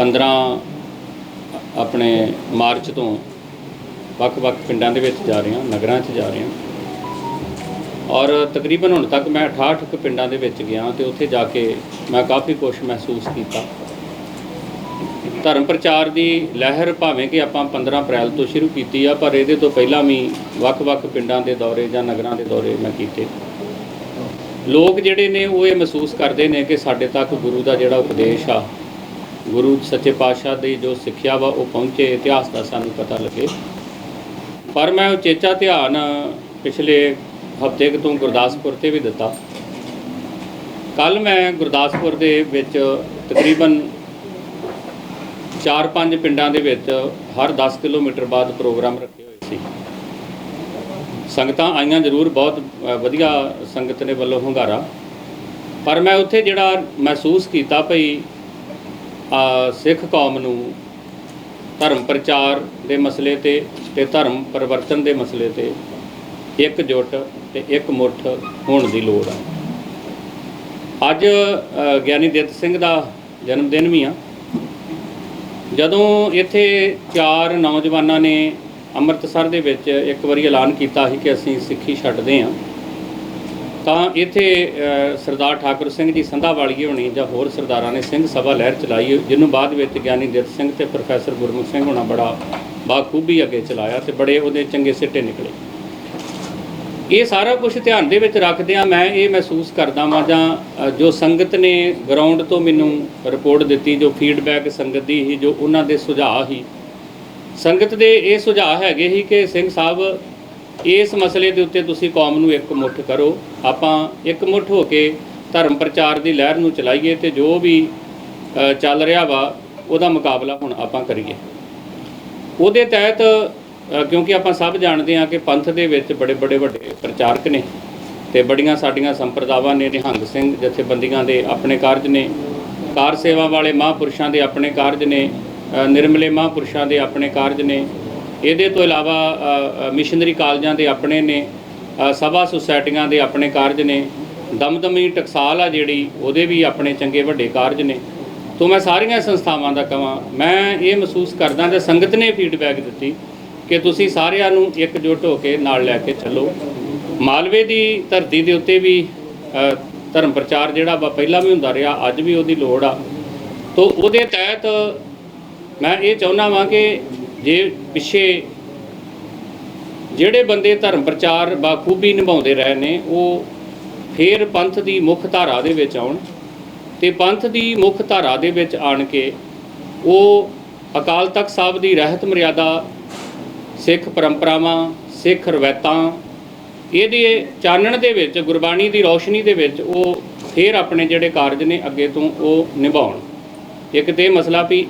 15 ਆਪਣੇ ਮਾਰਚ ਤੋਂ ਵੱਖ-ਵੱਖ ਪਿੰਡਾਂ ਦੇ ਵਿੱਚ ਜਾ ਰਹੇ ਹਾਂ, ਨਗਰਾਂ 'ਚ ਜਾ ਰਹੇ ਹਾਂ। ਔਰ ਤਕਰੀਬਨ ਹੁਣ ਤੱਕ ਮੈਂ 68 ਕੁ ਪਿੰਡਾਂ ਦੇ ਵਿੱਚ ਗਿਆ ਤੇ ਉੱਥੇ ਜਾ ਕੇ ਮੈਂ ਕਾਫੀ ਕੁਝ ਮਹਿਸੂਸ ਕੀਤਾ। ਧਰਮ ਪ੍ਰਚਾਰ ਦੀ ਲਹਿਰ ਭਾਵੇਂ ਕਿ ਆਪਾਂ 15 ਅਪ੍ਰੈਲ ਤੋਂ ਸ਼ੁਰੂ ਕੀਤੀ ਆ, ਪਰ ਇਹਦੇ ਤੋਂ ਪਹਿਲਾਂ ਵੀ ਵੱਖ-ਵੱਖ ਪਿੰਡਾਂ ਦੇ ਦੌਰੇ ਜਾਂ ਨਗਰਾਂ ਦੇ ਦੌਰੇ ਮੈਂ ਕੀਤੇ। ਲੋਕ ਜਿਹੜੇ ਨੇ ਉਹ ਇਹ ਮਹਿਸੂਸ ਕਰਦੇ ਨੇ ਕਿ ਸਾਡੇ ਤੱਕ ਗੁਰੂ ਦਾ ਜਿਹੜਾ ਉਪਦੇਸ਼ ਆ ਗੁਰੂ ਸੱਚੇ ਪਾਤਸ਼ਾਹ ਦੀ ਜੋ ਸਿੱਖਿਆ ਵਾ ਉਹ ਪਹੁੰਚੇ, ਇਤਿਹਾਸ ਦਾ ਸਾਨੂੰ ਪਤਾ ਲੱਗੇ। ਪਰ ਮੈਂ ਉਚੇਚਾ ਧਿਆਨ ਪਿਛਲੇ ਹਫ਼ਤੇ ਤੋਂ ਗੁਰਦਾਸਪੁਰ ਤੇ ਵੀ ਦਿੱਤਾ। ਕੱਲ ਮੈਂ ਗੁਰਦਾਸਪੁਰ ਦੇ ਵਿੱਚ ਤਕਰੀਬਨ 4-5 ਪਿੰਡਾਂ ਦੇ ਵਿੱਚ ਹਰ 10 ਕਿਲੋਮੀਟਰ ਬਾਅਦ ਪ੍ਰੋਗਰਾਮ ਰੱਖੇ ਹੋਏ ਸੀ। ਸੰਗਤਾਂ ਆਈਆਂ ਜ਼ਰੂਰ, ਬਹੁਤ ਵਧੀਆ ਸੰਗਤ ਨੇ ਵੱਲੋਂ ਹੁੰਗਾਰਾ। ਪਰ ਮੈਂ ਉੱਥੇ ਜਿਹੜਾ ਮਹਿਸੂਸ ਕੀਤਾ ਭਈ ਸਿੱਖ ਕੌਮ ਨੂੰ ਧਰਮ ਪ੍ਰਚਾਰ ਦੇ ਮਸਲੇ ਤੇ ਤੇ ਧਰਮ ਪਰਿਵਰਤਨ ਦੇ ਮਸਲੇ ਤੇ ਇੱਕ ਇਕਜੁੱਟ ਤੇ ਇੱਕ ਮੁੱਠ ਹੋਣ ਦੀ ਲੋੜ ਆ। ਅੱਜ ਗਿਆਨੀ ਦਿੱਤ ਸਿੰਘ ਦਾ ਜਨਮ ਦਿਨ ਵੀ ਆ। ਜਦੋਂ ਇੱਥੇ ਚਾਰ ਨੌਜਵਾਨਾਂ ਨੇ ਅੰਮ੍ਰਿਤਸਰ ਦੇ ਵਿੱਚ ਇੱਕ ਵਾਰੀ ਐਲਾਨ ਕੀਤਾ ਸੀ ਕਿ ਅਸੀਂ ਸਿੱਖੀ ਛੱਡਦੇ ਹਾਂ ਤਾਂ ਇੱਥੇ ਸਰਦਾਰ ਠਾਕੁਰ ਸਿੰਘ ਜੀ ਸੰਧਾ ਵਾਲੀਏ ਹੋਣੀ ਜਾਂ ਹੋਰ ਸਰਦਾਰਾਂ ਨੇ ਸਿੰਘ ਸਭਾ ਲਹਿਰ ਚਲਾਈ, ਜਿਹਨੂੰ ਬਾਅਦ ਵਿੱਚ ਗਿਆਨੀ ਦਿੱਤ ਸਿੰਘ ਤੇ ਪ੍ਰੋਫੈਸਰ ਗੁਰਮੁਖ ਸਿੰਘ ਹੋਣਾ ਬੜਾ ਬਾਖੂਬੀ ਅੱਗੇ ਚਲਾਇਆ ਤੇ ਬੜੇ ਉਹਦੇ ਚੰਗੇ ਸਿੱਟੇ ਨਿਕਲੇ। ਇਹ ਸਾਰਾ ਕੁਝ ਧਿਆਨ ਦੇ ਵਿੱਚ ਰੱਖਦਿਆਂ ਮੈਂ ਇਹ ਮਹਿਸੂਸ ਕਰਦਾ ਵਾਂ ਜਾਂ ਜੋ ਸੰਗਤ ਨੇ ਗਰਾਊਂਡ ਤੋਂ ਮੈਨੂੰ ਰਿਪੋਰਟ ਦਿੱਤੀ, ਜੋ ਫੀਡਬੈਕ ਸੰਗਤ ਦੀ ਸੀ, ਜੋ ਉਹਨਾਂ ਦੇ ਸੁਝਾਅ ਸੀ। ਸੰਗਤ ਦੇ ਇਹ ਸੁਝਾਅ ਹੈਗੇ ਸੀ ਕਿ ਸਿੰਘ ਸਾਹਿਬ ਇਸ ਮਸਲੇ ਦੇ ਉੱਤੇ ਤੁਸੀਂ ਕੌਮ ਨੂੰ ਇੱਕ ਮੁੱਠ ਕਰੋ। ਆਪਾਂ ਇੱਕ ਮੁੱਠ ਹੋ ਕੇ ਧਰਮ ਪ੍ਰਚਾਰ ਦੀ ਲਹਿਰ ਨੂੰ ਚਲਾਈਏ ਤੇ ਜੋ ਵੀ ਚੱਲ ਰਿਹਾ ਵਾ, ਉਹਦਾ ਮੁਕਾਬਲਾ ਹੁਣ ਆਪਾਂ ਕਰੀਏ। ਉਹਦੇ ਤਹਿਤ ਕਿਉਂਕਿ ਆਪਾਂ ਸਭ ਜਾਣਦੇ ਹਾਂ ਕਿ ਪੰਥ ਦੇ ਵਿੱਚ ਬੜੇ ਬੜੇ ਵੱਡੇ ਪ੍ਰਚਾਰਕ ਨੇ ਤੇ ਬੜੀਆਂ ਸਾਡੀਆਂ ਸੰਪਰਦਾਵਾਂ ਨੇ, ਨਿਹੰਗ ਸਿੰਘ ਜਥੇਬੰਦੀਆਂ ਦੇ ਆਪਣੇ ਕਾਰਜ ਨੇ, ਕਾਰ ਸੇਵਾ ਵਾਲੇ ਮਹਾਂਪੁਰਸ਼ਾਂ ਦੇ ਆਪਣੇ ਕਾਰਜ ਨੇ ਨਿਰਮਲੇ ਮਹਾਂਪੁਰਸ਼ਾਂ ਦੇ ਆਪਣੇ ਕਾਰਜ ਨੇ ਇਹਦੇ ਤੋਂ ਇਲਾਵਾ ਮਿਸ਼ਨਰੀ ਕਾਲਜਾਂ ਦੇ ਆਪਣੇ ਨੇ ਸਭਾ ਸੁਸਾਇਟੀਆਂ ਦੇ ਆਪਣੇ ਕਾਰਜ ਨੇ, ਦਮਦਮੀ ਟਕਸਾਲ ਆ ਜਿਹੜੀ, ਉਹਦੇ ਵੀ ਆਪਣੇ ਚੰਗੇ ਵੱਡੇ ਕਾਰਜ ਨੇ। ਤੋਂ ਮੈਂ ਸਾਰੀਆਂ ਸੰਸਥਾਵਾਂ ਦਾ ਕਹਾਂ ਮੈਂ ਇਹ ਮਹਿਸੂਸ ਕਰਦਾ ਤੇ ਸੰਗਤ ਨੇ ਫੀਡਬੈਕ ਦਿੱਤੀ ਕਿ ਤੁਸੀਂ ਸਾਰਿਆਂ ਨੂੰ ਇਕਜੁੱਟ ਹੋ ਕੇ ਨਾਲ ਲੈ ਕੇ ਚੱਲੋ। ਮਾਲਵੇ ਦੀ ਧਰਤੀ ਦੇ ਉੱਤੇ ਵੀ ਧਰਮ ਪ੍ਰਚਾਰ ਜਿਹੜਾ ਵਾ ਪਹਿਲਾਂ ਵੀ ਹੁੰਦਾ ਰਿਹਾ, ਅੱਜ ਵੀ ਉਹਦੀ ਲੋੜ ਆ। ਤੋਂ ਉਹਦੇ ਤਹਿਤ ਮੈਂ ਇਹ ਚਾਹੁੰਦਾ ਵਾਂ ਕਿ ਜੇ ਪਿੱਛੇ ਜਿਹੜੇ ਬੰਦੇ ਧਰਮ ਪ੍ਰਚਾਰ ਬਾਖੂਬੀ ਨਿਭਾਉਂਦੇ ਰਹੇ ਨੇ, ਉਹ ਫੇਰ ਪੰਥ ਦੀ ਮੁੱਖ ਧਾਰਾ ਦੇ ਵਿੱਚ ਆਉਣ ਤੇ ਪੰਥ ਦੀ ਮੁੱਖ ਧਾਰਾ ਦੇ ਵਿੱਚ ਆਣ ਕੇ ਉਹ ਅਕਾਲ ਤਖਤ ਸਾਹਿਬ ਦੀ ਰਹਿਤ ਮਰਿਆਦਾ, ਸਿੱਖ ਪਰੰਪਰਾਵਾਂ, ਸਿੱਖ ਰਵਾਇਤਾਂ, ਇਹਦੇ ਚਾਨਣ ਦੇ ਵਿੱਚ, ਗੁਰਬਾਣੀ ਦੀ ਰੌਸ਼ਨੀ ਦੇ ਵਿੱਚ ਉਹ ਫੇਰ ਆਪਣੇ ਜਿਹੜੇ ਕਾਰਜ ਨੇ ਅੱਗੇ ਤੋਂ ਉਹ ਨਿਭਾਉਣ। ਇੱਕ ਤੇ ਇਹ ਮਸਲਾ ਵੀ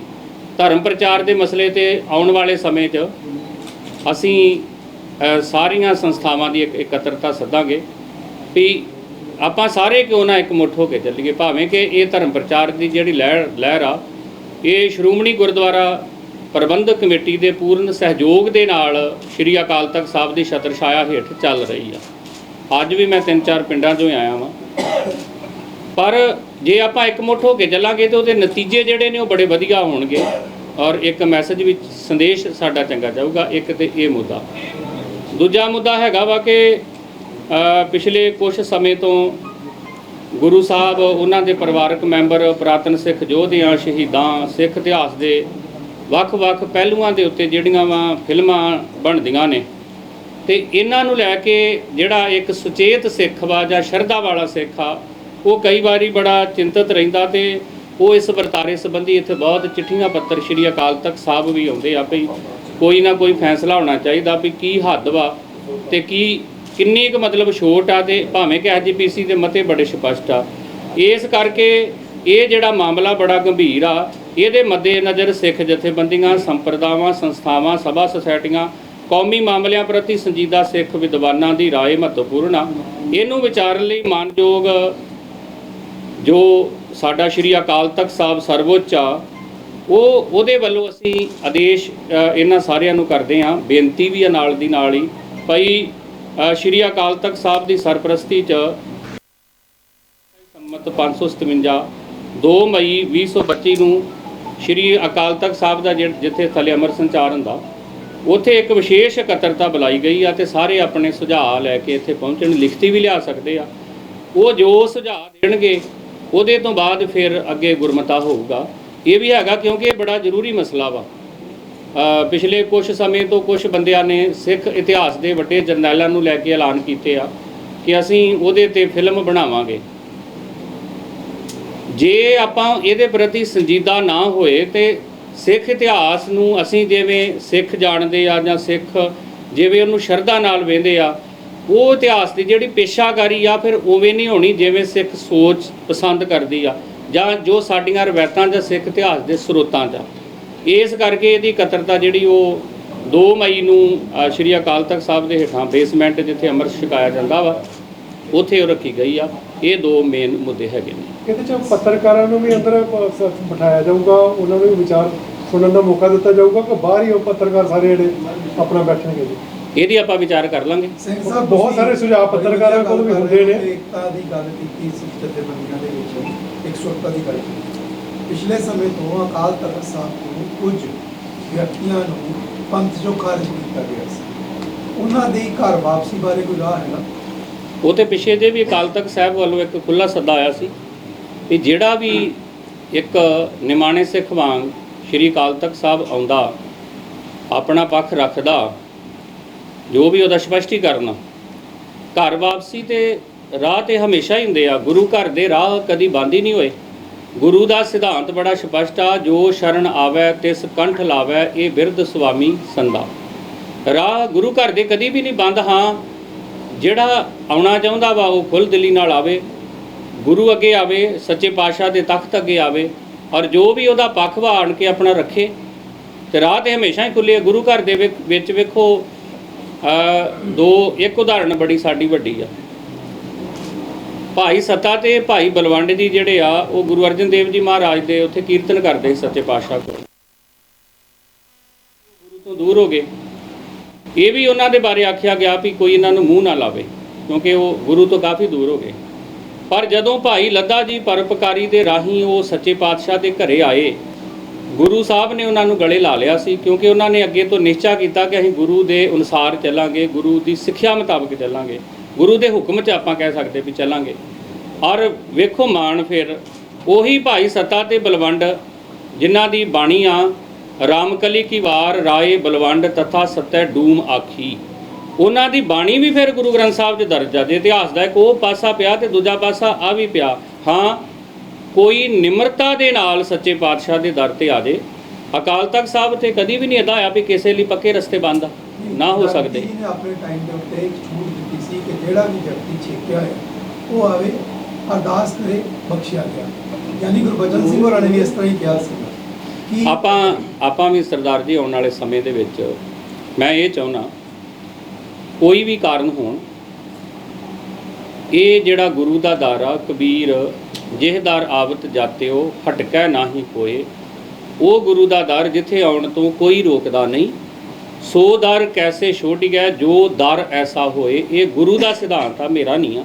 ਧਰਮ ਪ੍ਰਚਾਰ ਦੇ ਮਸਲੇ ਤੇ ਆਉਣ ਵਾਲੇ ਸਮੇਂ 'ਚ ਅਸੀਂ ਸਾਰੀਆਂ ਸੰਸਥਾਵਾਂ ਦੀ ਇੱਕ ਇਕੱਤਰਤਾ ਸੱਦਾਂਗੇ ਵੀ ਆਪਾਂ ਸਾਰੇ ਕਿਉਂ ਨਾ ਇੱਕ ਮੁੱਠ ਹੋ ਕੇ ਚੱਲੀਏ? ਭਾਵੇਂ ਕਿ ਇਹ ਧਰਮ ਪ੍ਰਚਾਰ ਦੀ ਜਿਹੜੀ ਲਹਿਰ ਲਹਿਰ ਆ, ਇਹ ਸ਼੍ਰੋਮਣੀ ਗੁਰਦੁਆਰਾ ਪ੍ਰਬੰਧਕ ਕਮੇਟੀ ਦੇ ਪੂਰਨ ਸਹਿਯੋਗ ਦੇ ਨਾਲ ਸ੍ਰੀ ਅਕਾਲ ਤਖਤ ਸਾਹਿਬ ਦੀ ਛਤਰ ਛਾਇਆ ਹੇਠ ਚੱਲ ਰਹੀ ਆ। ਅੱਜ ਵੀ ਮੈਂ ਤਿੰਨ ਚਾਰ ਪਿੰਡਾਂ 'ਚੋਂ ਹੀ ਆਇਆ ਵਾਂ। ਪਰ ਜੇ ਆਪਾਂ ਇੱਕ ਮੁੱਠ ਹੋ ਕੇ ਚੱਲਾਂਗੇ ਤੇ ਉਹਦੇ ਨਤੀਜੇ ਜਿਹੜੇ ਨੇ ਉਹ ਬੜੇ ਵਧੀਆ ਹੋਣਗੇ ਔਰ ਇੱਕ ਮੈਸੇਜ ਵਿੱਚ ਸੰਦੇਸ਼ ਸਾਡਾ ਚੰਗਾ ਜਾਊਗਾ, ਇੱਕ ਤੇ ਇਹ ਮੁੱਦਾ। ਦੂਜਾ ਮੁੱਦਾ ਹੈਗਾ ਵਾ ਕਿ ਪਿਛਲੇ ਕੁਝ ਸਮੇਂ ਤੋਂ ਗੁਰੂ ਸਾਹਿਬ ਉਹਨਾਂ ਦੇ ਪਰਿਵਾਰਕ ਮੈਂਬਰ ਪੁਰਾਤਨ ਸਿੱਖ ਯੋਧਿਆਂ, ਸ਼ਹੀਦਾਂ, ਸਿੱਖ ਇਤਿਹਾਸ ਦੇ ਵੱਖ-ਵੱਖ ਪਹਿਲੂਆਂ ਦੇ ਉੱਤੇ ਜਿਹੜੀਆਂ ਵਾ ਫਿਲਮਾਂ ਬਣਦੀਆਂ ਨੇ, ਤੇ ਇਹਨਾਂ ਨੂੰ ਲੈ ਕੇ ਜਿਹੜਾ ਇੱਕ ਸੁਚੇਤ ਸਿੱਖ ਵਾ ਜਾਂ ਸ਼ਰਧਾ ਵਾਲਾ ਸਿੱਖ ਆ ਉਹ ਕਈ ਵਾਰੀ ਬੜਾ ਚਿੰਤਤ ਰਹਿੰਦਾ ਤੇ ਉਹ ਇਸ ਵਰਤਾਰੇ ਸੰਬੰਧੀ ਇੱਥੇ ਬਹੁਤ ਚਿੱਠੀਆਂ ਪੱਤਰ ਸ਼੍ਰੀ ਅਕਾਲ ਤਖਤ ਸਾਹਿਬ ਵੀ ਆਉਂਦੇ ਆ ਭਈ ਕੋਈ ਨਾ ਕੋਈ ਫੈਸਲਾ ਹੋਣਾ ਚਾਹੀਦਾ ਵੀ ਕੀ ਹੱਦ ਵਾ ਤੇ ਕੀ ਕਿੰਨੀ ਕੁ ਮਤਲਬ ਛੋਟ ਆ ਤੇ ਭਾਵੇਂ ਕਿ ਐਜੀਪੀਸੀ ਦੇ ਮਤੇ ਬੜੇ ਸਪਸ਼ਟ ਆ ਇਸ ਕਰਕੇ ਇਹ ਜਿਹੜਾ ਮਾਮਲਾ ਬੜਾ ਗੰਭੀਰ ਆ ਇਹਦੇ ਮੱਦੇ ਨਜ਼ਰ ਸਿੱਖ ਜਥੇਬੰਦੀਆਂ ਸੰਪਰਦਾਵਾਂ ਸੰਸਥਾਵਾਂ ਸਭਾ ਸੁਸਾਇਟੀਆਂ ਕੌਮੀ ਮਾਮਲਿਆਂ ਪ੍ਰਤੀ ਸੰਜੀਦਾ ਸਿੱਖ ਵਿਦਵਾਨਾਂ ਦੀ رائے ਮਹੱਤਵਪੂਰਨ ਆ ਇਹਨੂੰ ਵਿਚਾਰਨ ਲਈ ਮਾਨਯੋਗ ਜੋ ਸਾਡਾ ਸ਼੍ਰੀ ਅਕਾਲ ਤਖਤ ਸਾਹਿਬ ਸਰਵਉੱਚ ਆ, ਉਹ ਉਹਦੇ ਵੱਲੋਂ ਅਸੀਂ ਆਦੇਸ਼ ਇਹਨਾਂ ਸਾਰਿਆਂ ਨੂੰ ਕਰਦੇ ਹਾਂ, ਬੇਨਤੀ ਵੀ ਆ ਨਾਲ ਦੀ ਨਾਲ ਹੀ, ਭਾਈ ਸ਼੍ਰੀ ਅਕਾਲ ਤਖਤ ਸਾਹਿਬ ਦੀ ਸਰਪ੍ਰਸਤੀ 'ਚ ਸੰਮਤ 557 2 ਮਈ 2025 ਨੂੰ ਸ਼੍ਰੀ ਅਕਾਲ ਤਖਤ ਸਾਹਿਬ ਦਾ ਜਿ- ਜਿੱਥੇ ਥਲੇ ਅਮਰ ਸੰਚਾਰ ਹੁੰਦਾ, ਉੱਥੇ ਇੱਕ ਵਿਸ਼ੇਸ਼ ਇਕੱਤਰਤਾ ਬੁਲਾਈ ਗਈ ਆ ਤੇ ਸਾਰੇ ਆਪਣੇ ਸੁਝਾਅ ਲੈ ਕੇ ਇੱਥੇ ਪਹੁੰਚਣ, ਲਿਖਤੀ ਵੀ ਲਿਆ ਸਕਦੇ ਆ। ਉਹ ਜੋ ਸੁਝਾਅ ਦੇਣਗੇ ਉਹਦੇ ਤੋਂ ਬਾਅਦ ਫਿਰ ਅੱਗੇ ਗੁਰਮਤਾ ਹੋਊਗਾ। ਇਹ ਵੀ ਹੈਗਾ ਕਿਉਂਕਿ ਇਹ ਬੜਾ ਜ਼ਰੂਰੀ ਮਸਲਾ ਵਾ। ਪਿਛਲੇ ਕੁਝ ਸਮੇਂ ਤੋਂ ਕੁਝ ਬੰਦਿਆਂ ਨੇ ਸਿੱਖ ਇਤਿਹਾਸ ਦੇ ਵੱਡੇ ਜਰਨੈਲਾਂ ਨੂੰ ਲੈ ਕੇ ਐਲਾਨ ਕੀਤੇ ਆ ਕਿ ਅਸੀਂ ਉਹਦੇ ਤੇ ਫਿਲਮ ਬਣਾਵਾਂਗੇ। ਜੇ ਆਪਾਂ ਇਹਦੇ ਪ੍ਰਤੀ ਸੰਜੀਦਾ ਨਾ ਹੋਏ ਤੇ ਸਿੱਖ ਇਤਿਹਾਸ ਨੂੰ ਅਸੀਂ ਜਿਵੇਂ ਸਿੱਖ ਜਾਣਦੇ ਆ ਜਾਂ ਸਿੱਖ ਜਿਵੇਂ ਉਹਨੂੰ ਸ਼ਰਧਾ ਨਾਲ ਵੇਂਦੇ ਆ ਉਹ ਇਤਿਹਾਸ ਦੀ ਜਿਹੜੀ ਪੇਸ਼ਾਕਾਰੀ ਆ, ਫਿਰ ਉਵੇਂ ਨਹੀਂ ਹੋਣੀ ਜਿਵੇਂ ਸਿੱਖ ਸੋਚ ਪਸੰਦ ਕਰਦੀ ਆ, ਜਾਂ ਜੋ ਸਾਡੀਆਂ ਰਵਾਇਤਾਂ ਜਾਂ ਸਿੱਖ ਇਤਿਹਾਸ ਦੇ ਸਰੋਤਾਂ 'ਚ ਆ ਇਸ ਕਰਕੇ ਇਹਦੀ ਕਤਰਤਾ ਜਿਹੜੀ ਉਹ 2 ਮਈ ਨੂੰ ਸ਼੍ਰੀ ਅਕਾਲ ਤਖਤ ਸਾਹਿਬ ਦੇ ਹੇਠਾਂ ਬੇਸਮੈਂਟ ਜਿੱਥੇ ਅੰਮ੍ਰਿਤ ਛਕਾਇਆ ਜਾਂਦਾ ਵਾ, ਉੱਥੇ ਉਹ ਰੱਖੀ ਗਈ ਆ। ਇਹ ਦੋ ਮੇਨ ਮੁੱਦੇ ਹੈਗੇ ਨੇ। ਇਹਦੇ ਚ ਪੱਤਰਕਾਰਾਂ ਨੂੰ ਵੀ ਅੰਦਰ ਬਿਠਾਇਆ ਜਾਊਗਾ, ਉਹਨਾਂ ਨੂੰ ਵੀ ਵਿਚਾਰ ਸੁਣਨ ਦਾ ਮੌਕਾ ਦਿੱਤਾ ਜਾਊਗਾ ਕਿ ਬਾਹਰ ਹੀ ਉਹ ਪੱਤਰਕਾਰ ਸਾਰੇ ਜਿਹੜੇ ਆਪਣਾ ਬੈਠਣਗੇ ਜੀ। ਇਹਦੀ ਆਪਾਂ ਵਿਚਾਰ ਕਰ ਲਾਂਗੇ। ਸਿੰਘ ਬਹੁਤ ਸਾਰੇ ਸੁਝਾਅ ਪੱਤਰਕਾਰਾਂ ਕੋਲ ਵੀ ਹੁੰਦੇ ਨੇ। ਏਕਤਾ ਦੀ ਗੱਲ ਕੀਤੀ ਸਿੱਖ ਜਥੇਬੰਦੀਆਂ ਦੇ ਵਿੱਚ। ਇਕਸੁਰਤਾ ਦੀ ਗੱਲ ਕੀਤੀ। ਪਿਛਲੇ ਸਮੇਂ ਤੋਂ ਅਕਾਲ ਤਖਤ ਸਾਹਿਬ ਤੋਂ ਕੁਝ ਵਿਅਕਤੀਆਂ ਨੂੰ ਪੰਥ ਚੋਂ ਖਾਰਜ ਕੀਤਾ ਗਿਆ ਸੀ। ਉਹਨਾਂ ਦੀ ਘਰ ਵਾਪਸੀ ਬਾਰੇ ਕੋਈ ਰਾਹ ਹੈ ਨਾ? ਉਹ ਤੇ ਪਿਛੇ ਜੇ ਵੀ ਅਕਾਲ ਤਖਤ ਸਾਹਿਬ ਵੱਲੋਂ ਇੱਕ ਖੁੱਲਾ ਸੱਦਾ ਆਇਆ ਸੀ ਕਿ ਜਿਹੜਾ ਵੀ ਇੱਕ ਨਿਮਾਣੇ ਸਿੱਖ ਵਾਂਗ ਸ਼੍ਰੀ ਅਕਾਲ ਤਖਤ ਸਾਹਿਬ ਆਉਂਦਾ ਆਪਣਾ ਪੱਖ ਰੱਖਦਾ ਜੋ ਵੀ ਉਹਦਾ ਸਪਸ਼ਟੀਕਰਨ ਘਰ ਵਾਪਸੀ ਤੇ ਰਾਹ ਤੇ ਹਮੇਸ਼ਾ ਹੀ ਹੁੰਦੇ ਆ। ਗੁਰੂ ਘਰ ਦੇ ਰਾਹ ਕਦੀ ਬੰਦ ਹੀ ਨਹੀਂ ਹੋਏ। ਗੁਰੂ ਦਾ ਸਿਧਾਂਤ ਬੜਾ ਸਪਸ਼ਟ ਆ, ਜੋ ਸ਼ਰਨ ਆਵੈ ਤਿਸ ਕੰਠ ਲਾਵੈ, ਇਹ ਬਿਰਧ ਸੁਆਮੀ ਸੰਦਾ ਰਾਹ ਗੁਰੂ ਘਰ ਦੇ ਕਦੀ ਵੀ ਨਹੀਂ ਬੰਦ ਹਾਂ। ਜਿਹੜਾ ਆਉਣਾ ਚਾਹੁੰਦਾ ਵਾ, ਉਹ ਖੁੱਲ੍ਹ ਦਿਲੀ ਨਾਲ ਆਵੇ। ਗੁਰੂ ਅੱਗੇ ਆਵੇ, ਸੱਚੇ ਪਾਤਸ਼ਾਹ ਦੇ ਤਖਤ ਅੱਗੇ ਆਵੇ। ਔਰ ਜੋ ਵੀ ਉਹਦਾ ਪੱਖ ਵਾ, ਆਣ ਕੇ ਆਪਣਾ ਰੱਖੇ। ਤੇ ਰਾਹ ਤੇ ਹਮੇਸ਼ਾ ਹੀ ਖੁੱਲੇ ਗੁਰੂ ਘਰ ਦੇ ਵਿੱਚ ਵੇਖੋ ਦੋ, ਇੱਕ ਉਦਾਹਰਣ ਬੜੀ ਸਾਡੀ ਵੱਡੀ ਆ। ਭਾਈ ਸੱਤਾ ਤੇ ਭਾਈ ਬਲਵੰਡ ਜੀ ਜਿਹੜੇ ਆ, ਉਹ ਗੁਰੂ ਅਰਜਨ ਦੇਵ ਜੀ ਮਹਾਰਾਜ ਦੇ ਉੱਥੇ ਕੀਰਤਨ ਕਰਦੇ ਸੱਚੇ ਪਾਤਸ਼ਾਹ ਕੋਲ। ਗੁਰੂ ਤੋਂ ਦੂਰ ਹੋ ਗਏ। ਇਹ ਵੀ ਉਹਨਾਂ ਦੇ ਬਾਰੇ ਆਖਿਆ ਗਿਆ ਵੀ ਕੋਈ ਇਹਨਾਂ ਨੂੰ ਮੂੰਹ ਨਾ ਲਾਵੇ, ਕਿਉਂਕਿ ਉਹ ਗੁਰੂ ਤੋਂ ਕਾਫੀ ਦੂਰ ਹੋ ਗਏ। ਪਰ ਜਦੋਂ ਭਾਈ ਲੱਦਾ ਜੀ ਪਰਪਕਾਰੀ ਦੇ ਰਾਹੀਂ ਉਹ ਸੱਚੇ ਪਾਤਸ਼ਾਹ ਦੇ ਘਰੇ ਆਏ ਗੁਰੂ ਸਾਹਿਬ ਨੇ ਉਹਨਾਂ ਨੂੰ ਗਲੇ ਲਾ ਲਿਆ ਸੀ ਕਿਉਂਕਿ ਉਹਨਾਂ ਨੇ ਅੱਗੇ ਤੋਂ ਨਿਸ਼ਚਾ ਕੀਤਾ ਕਿ ਅਸੀਂ ਗੁਰੂ ਦੇ ਅਨੁਸਾਰ ਚੱਲਾਂਗੇ, ਗੁਰੂ ਦੀ ਸਿੱਖਿਆ ਮੁਤਾਬਕ ਚੱਲਾਂਗੇ। ਗੁਰੂ ਦੇ ਹੁਕਮ 'ਚ ਆਪਾਂ ਕਹਿ ਸਕਦੇ ਵੀ ਚੱਲਾਂਗੇ। ਔਰ ਵੇਖੋ ਮਾਣ ਫਿਰ, ਉਹੀ ਭਾਈ ਸੱਤਾ ਤੇ ਬਲਵੰਡ, ਜਿਨ੍ਹਾਂ ਦੀ ਬਾਣੀ ਆ, ਰਾਮਕਲੀ ਕੀ ਵਾਰ ਰਾਏ ਬਲਵੰਡ ਤਥਾ ਸਤੈ ਡੂਮ ਆਖੀ। ਉਹਨਾਂ ਦੀ ਬਾਣੀ ਵੀ ਫਿਰ ਗੁਰੂ ਗ੍ਰੰਥ ਸਾਹਿਬ 'ਚ ਦਰਜ ਆ। ਜੇ ਇਤਿਹਾਸ ਦਾ ਇੱਕ ਉਹ ਪਾਸਾ ਪਿਆ ਤੇ ਦੂਜਾ ਪਾਸਾ ਆ ਵੀ ਪਿਆ। ਹਾਂ ਕੋਈ ਨਿਮਰਤਾ ਦੇ ਨਾਲ ਸੱਚੇ ਪਾਤਸ਼ਾਹ ਦੇ ਦਰ ਤੇ ਆ ਜੇ ਅਕਾਲ ਤਖਤ ਸਾਹਿਬ ਤੇ ਕਦੀ ਵੀ ਨਹੀਂ ਏਦਾਂ ਹੋਇਆ ਵੀ ਕਿਸੇ ਲਈ ਪੱਕੇ ਰਸਤੇ ਬੰਦ ਨਾ ਹੋ ਸਕਦੇ। ਜੀ ਨੇ ਆਪਣੇ ਟਾਈਮ ਦੇ ਉੱਤੇ ਇੱਕ ਛੂਟ ਦਿੱਤੀ ਸੀ ਕਿ ਜਿਹੜਾ ਵੀ ਵਿਅਕਤੀ ਛੇਕਿਆ ਹੈ ਉਹ ਆਵੇ ਅਰਦਾਸ ਕਰੇ ਬਖਸ਼ਿਆ ਗਿਆ। ਯਾਨੀ ਗੁਰਬਚਨ ਸਿੰਘ ਹੋਰਾਂ ਨੇ ਵੀ ਇਸ ਤਰ੍ਹਾਂ ਹੀ ਕਿਹਾ ਸੀ ਕਿ ਆਪਾਂ ਆਪਾਂ ਵੀ ਸਰਦਾਰ ਜੀ ਆਉਣ ਵਾਲੇ ਸਮੇਂ ਦੇ ਵਿੱਚ ਮੈਂ ਇਹ ਚਾਹੁੰਦਾ ਕੋਈ ਵੀ ਕਾਰਨ ਹੋਣ ਇਹ ਜਿਹੜਾ ਗੁਰੂ ਦਾ ਦਾਰਾ ਕਬੀਰ ਜਿਹਦਾਰ ਆਵਤ ਜਾਤਿਓ, ਹਟਕੈ ਨਾਹੀ ਕੋਏ। ਉਹ ਗੁਰੂ ਦਾ ਦਰ ਜਿੱਥੇ ਆਉਣ ਤੋਂ ਕੋਈ ਰੋਕਦਾ ਨਹੀਂ। ਸੋ ਦਰ ਕੈਸੇ ਛੋਟ ਗਿਆ ਜੋ ਦਰ ਐਸਾ ਹੋਏ। ਇਹ ਗੁਰੂ ਦਾ ਸਿਧਾਂਤ ਆ, ਮੇਰਾ ਨਹੀਂ ਆ।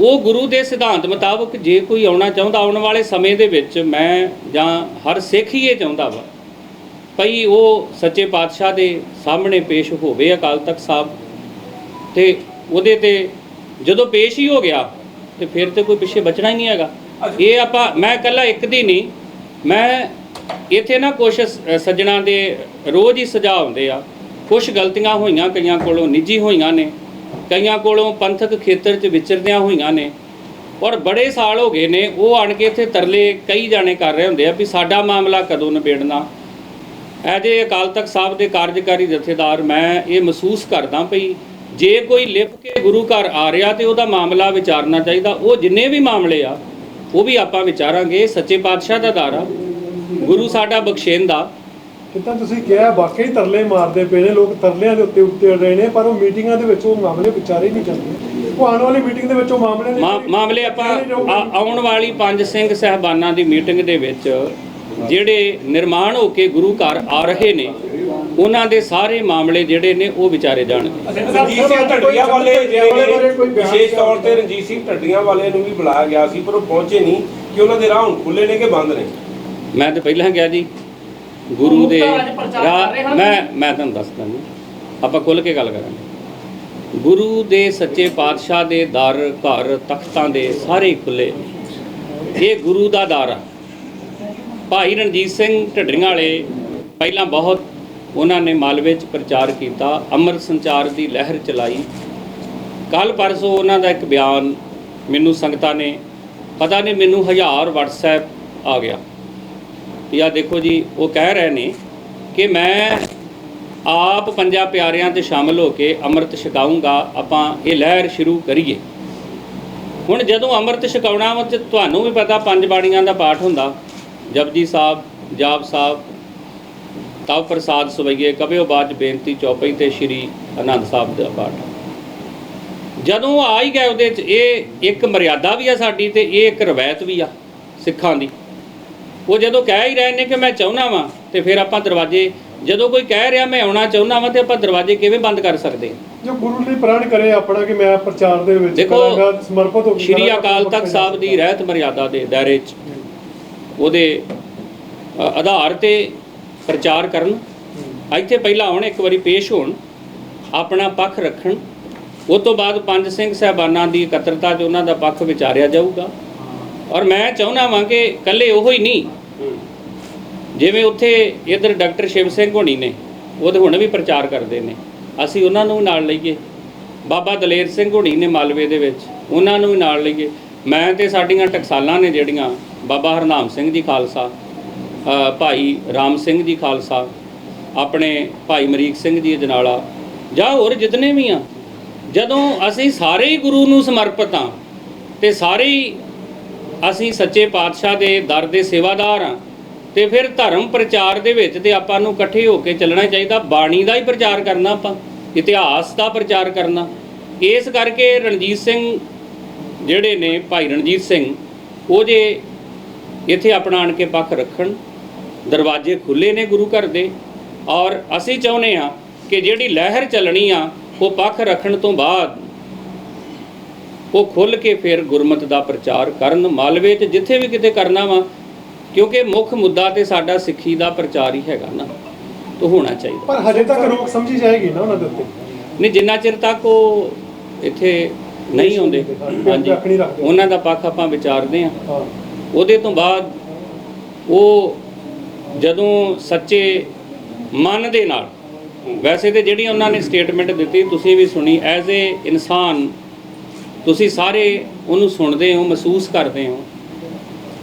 ਉਹ ਗੁਰੂ ਦੇ ਸਿਧਾਂਤ ਮੁਤਾਬਕ ਜੇ ਕੋਈ ਆਉਣਾ ਚਾਹੁੰਦਾ, ਆਉਣ ਵਾਲੇ ਸਮੇਂ ਦੇ ਵਿੱਚ ਮੈਂ ਜਾਂ ਹਰ ਸਿੱਖ ਹੀ ਇਹ ਚਾਹੁੰਦਾ ਵਾ। ਭਈ ਉਹ ਸੱਚੇ ਪਾਤਸ਼ਾਹ ਦੇ ਸਾਹਮਣੇ ਪੇਸ਼ ਹੋਵੇ ਅਕਾਲ ਤਖਤ ਸਾਹਿਬ। ਤੇ ਉਹਦੇ ਤੇ ਜਦੋਂ ਪੇਸ਼ ਹੀ ਹੋ ਗਿਆ ਤੇ ਫਿਰ ਤੇ ਕੋਈ ਪਿੱਛੇ ਬਚਣਾ ਹੀ ਨਹੀਂ ਹੈਗਾ। ਇਹ ਆਪਾਂ, ਮੈਂ ਇਕੱਲਾ ਇੱਕ ਦੀ ਨਹੀਂ ਮੈਂ ਇੱਥੇ ਨਾ ਕੁਛ ਸ- ਸੱਜਣਾ ਦੇ ਰੋਜ਼ ਹੀ ਸਜਾ ਆਉਂਦੇ ਆ। ਕੁਝ ਗਲਤੀਆਂ ਹੋਈਆਂ ਕਈਆਂ ਕੋਲੋਂ ਨਿੱਜੀ ਹੋਈਆਂ ਨੇ, ਕਈਆਂ ਕੋਲੋਂ ਪੰਥਕ ਖੇਤਰ 'ਚ ਵਿਚਰਦਿਆਂ ਹੋਈਆਂ ਨੇ। ਔਰ ਬੜੇ ਸਾਲ ਹੋ ਗਏ ਨੇ, ਉਹ ਆਣ ਕੇ ਇੱਥੇ ਤਰਲੇ ਕਈ ਜਾਣੇ ਕਰ ਰਹੇ ਹੁੰਦੇ ਆ ਵੀ ਸਾਡਾ ਮਾਮਲਾ ਕਦੋਂ ਨਿਬੇੜਨਾ। ਐਜੇ ਅਕਾਲ ਤਖਤ ਸਾਹਿਬ ਦੇ ਕਾਰਜਕਾਰੀ ਜਥੇਦਾਰ ਮੈਂ ਇਹ ਮਹਿਸੂਸ ਕਰਦਾ ਪਈ ਜੇ ਕੋਈ ਲਿਖ ਕੇ ਗੁਰੂ ਘਰ ਆ ਰਿਹਾ ਤੇ ਉਹਦਾ ਮਾਮਲਾ ਵਿਚਾਰਨਾ ਚਾਹੀਦਾ ਉਹ ਜਿੰਨੇ ਵੀ ਮਾਮਲੇ ਆ ਉਹ ਵੀ ਆਪਾਂ ਵਿਚਾਰਾਂਗੇ ਸੱਚੇ ਪਾਤਸ਼ਾਹ ਦਾ ਦਾਰਾ ਗੁਰੂ ਸਾਡਾ ਬਖਸ਼ੇਂਦਾ। ਜਿੱਦਾਂ ਤੁਸੀਂ ਕਿਹਾ ਵਾਕਈ ਤਰਲੇ ਮਾਰਦੇ ਪਏ ਨੇ ਲੋਕ ਤਰਲਿਆਂ ਦੇ ਉੱਤੇ ਉੱਤੇ ਰਹੇ ਨੇ ਪਰ ਉਹ ਮੀਟਿੰਗਾਂ ਦੇ ਵਿੱਚ ਉਹ ਮਾਮਲੇ ਵਿਚਾਰੇ ਨਹੀਂ ਜਾਂਦੇ। ਉਹ ਆਉਣ ਵਾਲੀ ਮੀਟਿੰਗ ਦੇ ਵਿੱਚ ਉਹ ਮਾਮਲੇ ਮਾਮਲੇ ਆਪਾਂ ਆਉਣ ਵਾਲੀ ਪੰਜ ਸਿੰਘ ਸਹਿਬਾਨਾਂ ਦੀ ਮੀਟਿੰਗ ਦੇ ਵਿੱਚ ਜਿਹੜੇ ਨਿਰਮਾਣ ਹੋ ਕੇ ਗੁਰੂ ਘਰ ਆ ਰਹੇ ਨੇ ਉਹਨਾਂ ਦੇ ਸਾਰੇ ਮਾਮਲੇ ਜਿਹੜੇ ਨੇ ਉਹ ਵਿਚਾਰੇ ਜਾਣਗੇ। ਰਣਜੀਤ ਸਿੰਘ ਢੱਡੀਆਂ ਵਾਲੇ ਵਿਸ਼ੇਸ਼ ਤੌਰ ਤੇ ਰਣਜੀਤ ਸਿੰਘ ਢੱਡੀਆਂ ਵਾਲੇ ਨੂੰ ਵੀ ਬੁਲਾਇਆ ਗਿਆ ਸੀ ਪਰ ਉਹ ਪਹੁੰਚੇ ਨਹੀਂ ਕਿ ਉਹਨਾਂ ਦੇ ਰਾਹ ਹੁਣ ਖੁੱਲੇ ਨੇ ਕਿ ਬੰਦ ਨੇ? ਮੈਂ ਤੇ ਪਹਿਲਾਂ ਕਿਹਾ ਜੀ ਗੁਰੂ ਦੇ ਰਹੇ। ਮੈਂ ਮੈਂ ਤੁਹਾਨੂੰ ਦੱਸਦਾ ਜੀ ਆਪਾਂ ਖੁੱਲ ਕੇ ਗੱਲ ਕਰਾਂਗੇ। ਗੁਰੂ ਦੇ ਸੱਚੇ ਪਾਤਸ਼ਾਹ ਦੇ ਦਰ ਘਰ ਤਖਤਾਂ ਦੇ ਸਾਰੇ ਖੁੱਲੇ ਇਹ ਗੁਰੂ ਦਾ ਦਰ ਆ। ਭਾਈ ਰਣਜੀਤ ਸਿੰਘ ਢੱਡਰੀਆਂ ਵਾਲੇ ਪਹਿਲਾਂ ਬਹੁਤ ਉਹਨਾਂ ਨੇ ਮਾਲਵੇ 'ਚ ਪ੍ਰਚਾਰ ਕੀਤਾ ਅੰਮ੍ਰਿਤ ਸੰਚਾਰ ਦੀ ਲਹਿਰ ਚਲਾਈ। ਕੱਲ ਪਰਸੋਂ ਉਹਨਾਂ ਦਾ ਇੱਕ ਬਿਆਨ ਮੈਨੂੰ ਸੰਗਤਾਂ ਨੇ, ਪਤਾ ਨਹੀਂ ਮੈਨੂੰ ਹਜ਼ਾਰ WhatsApp ਆ ਗਿਆ। ਵੀ ਦੇਖੋ ਜੀ, ਉਹ ਕਹਿ ਰਹੇ ਨੇ ਕਿ ਮੈਂ ਆਪ ਪੰਜਾਂ ਪਿਆਰਿਆਂ ਤੇ ਸ਼ਾਮਲ ਹੋ ਕੇ ਅੰਮ੍ਰਿਤ ਛਕਾਉਂਗਾ ਆਪਾਂ ਇਹ ਲਹਿਰ ਸ਼ੁਰੂ ਕਰੀਏ। ਹੁਣ ਜਦੋਂ ਅੰਮ੍ਰਿਤ ਛਕਾਉਣਾ ਵਾ ਤੇ ਤੁਹਾਨੂੰ ਵੀ ਪਤਾ ਪੰਜ ਬਾਣੀਆਂ ਦਾ ਪਾਠ ਹੁੰਦਾ ਜਪਜੀ ਸਾਹਿਬ ਜਾਪ ਸਾਹਿਬ ਤਵ ਪ੍ਰਸਾਦ ਸਵਈਏ ਕਬਿਓ ਬਾਜ ਬੇਨਤੀ ਚੌਪਈ ਤੇ ਸ਼੍ਰੀ ਆਨੰਦ ਸਾਹਿਬ ਦਾ ਪਾਠ। ਜਦੋਂ ਆ ਹੀ ਗਏ ਉਹਦੇ ਚ ਇਹ ਇੱਕ ਮਰਿਆਦਾ ਵੀ ਆ ਸਾਡੀ ਤੇ ਇਹ ਇੱਕ ਰਵਾਇਤ ਵੀ ਆ ਸਿੱਖਾਂ ਦੀ। ਉਹ ਜਦੋਂ ਕਹਿ ਹੀ ਰਹੇ ਨੇ ਕਿ ਮੈਂ ਚਾਹੁੰਦਾ ਵਾਂ ਤੇ ਫਿਰ ਆਪਾਂ ਦਰਵਾਜ਼ੇ ਜਦੋਂ ਕੋਈ ਕਹਿ ਰਿਹਾ ਮੈਂ ਆਉਣਾ ਚਾਹੁੰਦਾ ਵਾਂ ਤੇ ਆਪਾਂ ਦਰਵਾਜ਼ੇ ਕਿਵੇਂ ਬੰਦ ਕਰ ਸਕਦੇ? ਜੋ ਗੁਰੂ ਲਈ ਪ੍ਰਣ ਕਰੇ ਆਪਣਾ ਕਿ ਮੈਂ ਪ੍ਰਚਾਰ ਦੇ ਵਿੱਚ ਕਰਾਂਗਾ ਸਮਰਪਿਤ ਹੋ ਕੇ ਸ਼੍ਰੀ ਅਕਾਲ ਤਖਤ ਸਾਹਿਬ ਦੀ ਰਹਿਤ ਮਰਿਆਦਾ ਦੇ ਦਾਇਰੇ 'ਚ ਉਹਦੇ ਆਧਾਰ ਤੇ ਪ੍ਰਚਾਰ ਕਰਨ। ਇੱਥੇ ਪਹਿਲਾਂ ਆਉਣ ਇੱਕ ਵਾਰੀ ਪੇਸ਼ ਹੋਣ ਆਪਣਾ ਪੱਖ ਰੱਖਣ। ਉਹ ਤੋਂ ਬਾਅਦ ਪੰਜ ਸਿੰਘ ਸਹਿਬਾਨਾਂ ਦੀ ਇਕੱਤਰਤਾ 'ਚ ਉਹਨਾਂ ਦਾ ਪੱਖ ਵਿਚਾਰਿਆ ਜਾਊਗਾ। ਔਰ ਮੈਂ ਚਾਹੁੰਦਾ ਵਾਂ ਕਿ ਇਕੱਲੇ ਉਹੋ ਹੀ ਨਹੀਂ। ਜਿਵੇਂ ਉੱਥੇ ਇਧਰ ਡਾਕਟਰ ਸ਼ਿਵ ਸਿੰਘ ਹੋਣੀ ਨੇ ਉਹਦੇ ਹੁਣ ਵੀ ਪ੍ਰਚਾਰ ਕਰਦੇ ਨੇ। ਅਸੀਂ ਉਹਨਾਂ ਨੂੰ ਵੀ ਨਾਲ ਲਈਏ। ਬਾਬਾ ਦਲੇਰ ਸਿੰਘ ਹੋਣੀ ਨੇ ਮਾਲਵੇ ਦੇ ਵਿੱਚ ਉਹਨਾਂ ਨੂੰ ਵੀ ਨਾਲ ਲਈਏ। ਮੈਂ ਤੇ ਸਾਡੀਆਂ ਟਕਸਾਲਾਂ ਨੇ ਜਿਹੜੀਆਂ ਬਾਬਾ ਹਰਨਾਮ ਸਿੰਘ ਜੀ ਖਾਲਸਾ ਭਾਈ ਰਾਮ ਸਿੰਘ ਜੀ ਖਾਲਸਾ, ਆਪਣੇ ਭਾਈ ਮਰੀਕ ਸਿੰਘ ਜੀ ਅਜਨਾਲਾ ਜਾਂ ਹੋਰ ਜਿਤਨੇ ਵੀ ਆ, ਜਦੋਂ ਅਸੀਂ ਸਾਰੇ ਹੀ ਗੁਰੂ ਨੂੰ ਸਮਰਪਿਤ ਆ, ਤੇ ਸਾਰੇ ਹੀ ਅਸੀਂ ਸੱਚੇ ਪਾਤਸ਼ਾਹ ਦੇ ਦਰ ਦੇ ਸੇਵਾਦਾਰ ਆ, ਤੇ ਫਿਰ ਧਰਮ ਪ੍ਰਚਾਰ ਦੇ ਵਿੱਚ ਤੇ ਆਪਾਂ ਨੂੰ ਇਕੱਠੇ ਹੋ ਕੇ ਚੱਲਣਾ ਚਾਹੀਦਾ, ਬਾਣੀ ਦਾ ਹੀ ਪ੍ਰਚਾਰ ਕਰਨਾ ਆਪਾਂ, ਇਤਿਹਾਸ ਦਾ ਪ੍ਰਚਾਰ ਕਰਨਾ। ਇਸ ਕਰਕੇ ਰਣਜੀਤ ਸਿੰਘ ਜਿਹੜੇ ਨੇ, ਭਾਈ ਰਣਜੀਤ ਸਿੰਘ, ਉਹ ਜੇ ਇੱਥੇ ਆਪਣਾ ਆਣ ਕੇ ਪੱਖ ਰੱਖਣ। ਦਰਵਾਜ਼ੇ ਖੁੱਲੇ ਨੇ ਗੁਰੂ ਘਰ ਦੇ ਔਰ ਅਸੀਂ ਚਾਹੁੰਦੇ ਆ ਕਿ ਜਿਹੜੀ ਲਹਿਰ ਚੱਲਣੀ ਆ ਉਹ ਪੱਖ ਰੱਖਣ ਤੋਂ ਬਾਅਦ ਉਹ ਖੁੱਲ ਕੇ ਫਿਰ ਗੁਰਮਤ ਦਾ ਪ੍ਰਚਾਰ ਕਰਨ। ਮਾਲਵੇ 'ਚ ਜਿੱਥੇ ਵੀ ਕਿਤੇ ਕਰਨਾ ਵਾ ਕਿਉਂਕਿ ਮੁੱਖ ਮੁੱਦਾ ਤੇ ਸਾਡਾ ਸਿੱਖੀ ਦਾ ਪ੍ਰਚਾਰ ਹੀ ਹੈਗਾ ਨਾ ਤਾਂ ਹੋਣਾ ਚਾਹੀਦਾ। ਪਰ ਹਜੇ ਤੱਕ ਰੋਕ ਸਮਝੀ ਜਾਏਗੀ ਨਾ ਉਹਨਾਂ ਦੇ ਉੱਤੇ। ਨਹੀਂ ਜਿੰਨਾ ਚਿਰ ਤੱਕ ਉਹ ਇੱਥੇ ਨਹੀਂ ਆਉਂਦੇ ਹਾਂਜੀ। ਉਹਨਾਂ ਦਾ ਪੱਖ ਆਪਾਂ ਵਿਚਾਰਦੇ ਹਾਂ। ਹਾਂ। ਉਹਦੇ ਤੋਂ ਬਾਅਦ ਉਹ ਜਦੋਂ ਸੱਚੇ ਮਨ ਦੇ ਨਾਲ, ਵੈਸੇ ਤੇ ਜਿਹੜੀ ਉਹਨਾਂ ਨੇ ਸਟੇਟਮੈਂਟ ਦਿੱਤੀ, ਤੁਸੀਂ ਵੀ ਸੁਣੀ ਐਜ਼ ਏ ਇਨਸਾਨ, ਤੁਸੀਂ ਸਾਰੇ ਉਹਨੂੰ ਸੁਣਦੇ ਹੋ, ਮਹਿਸੂਸ ਕਰਦੇ ਹੋ।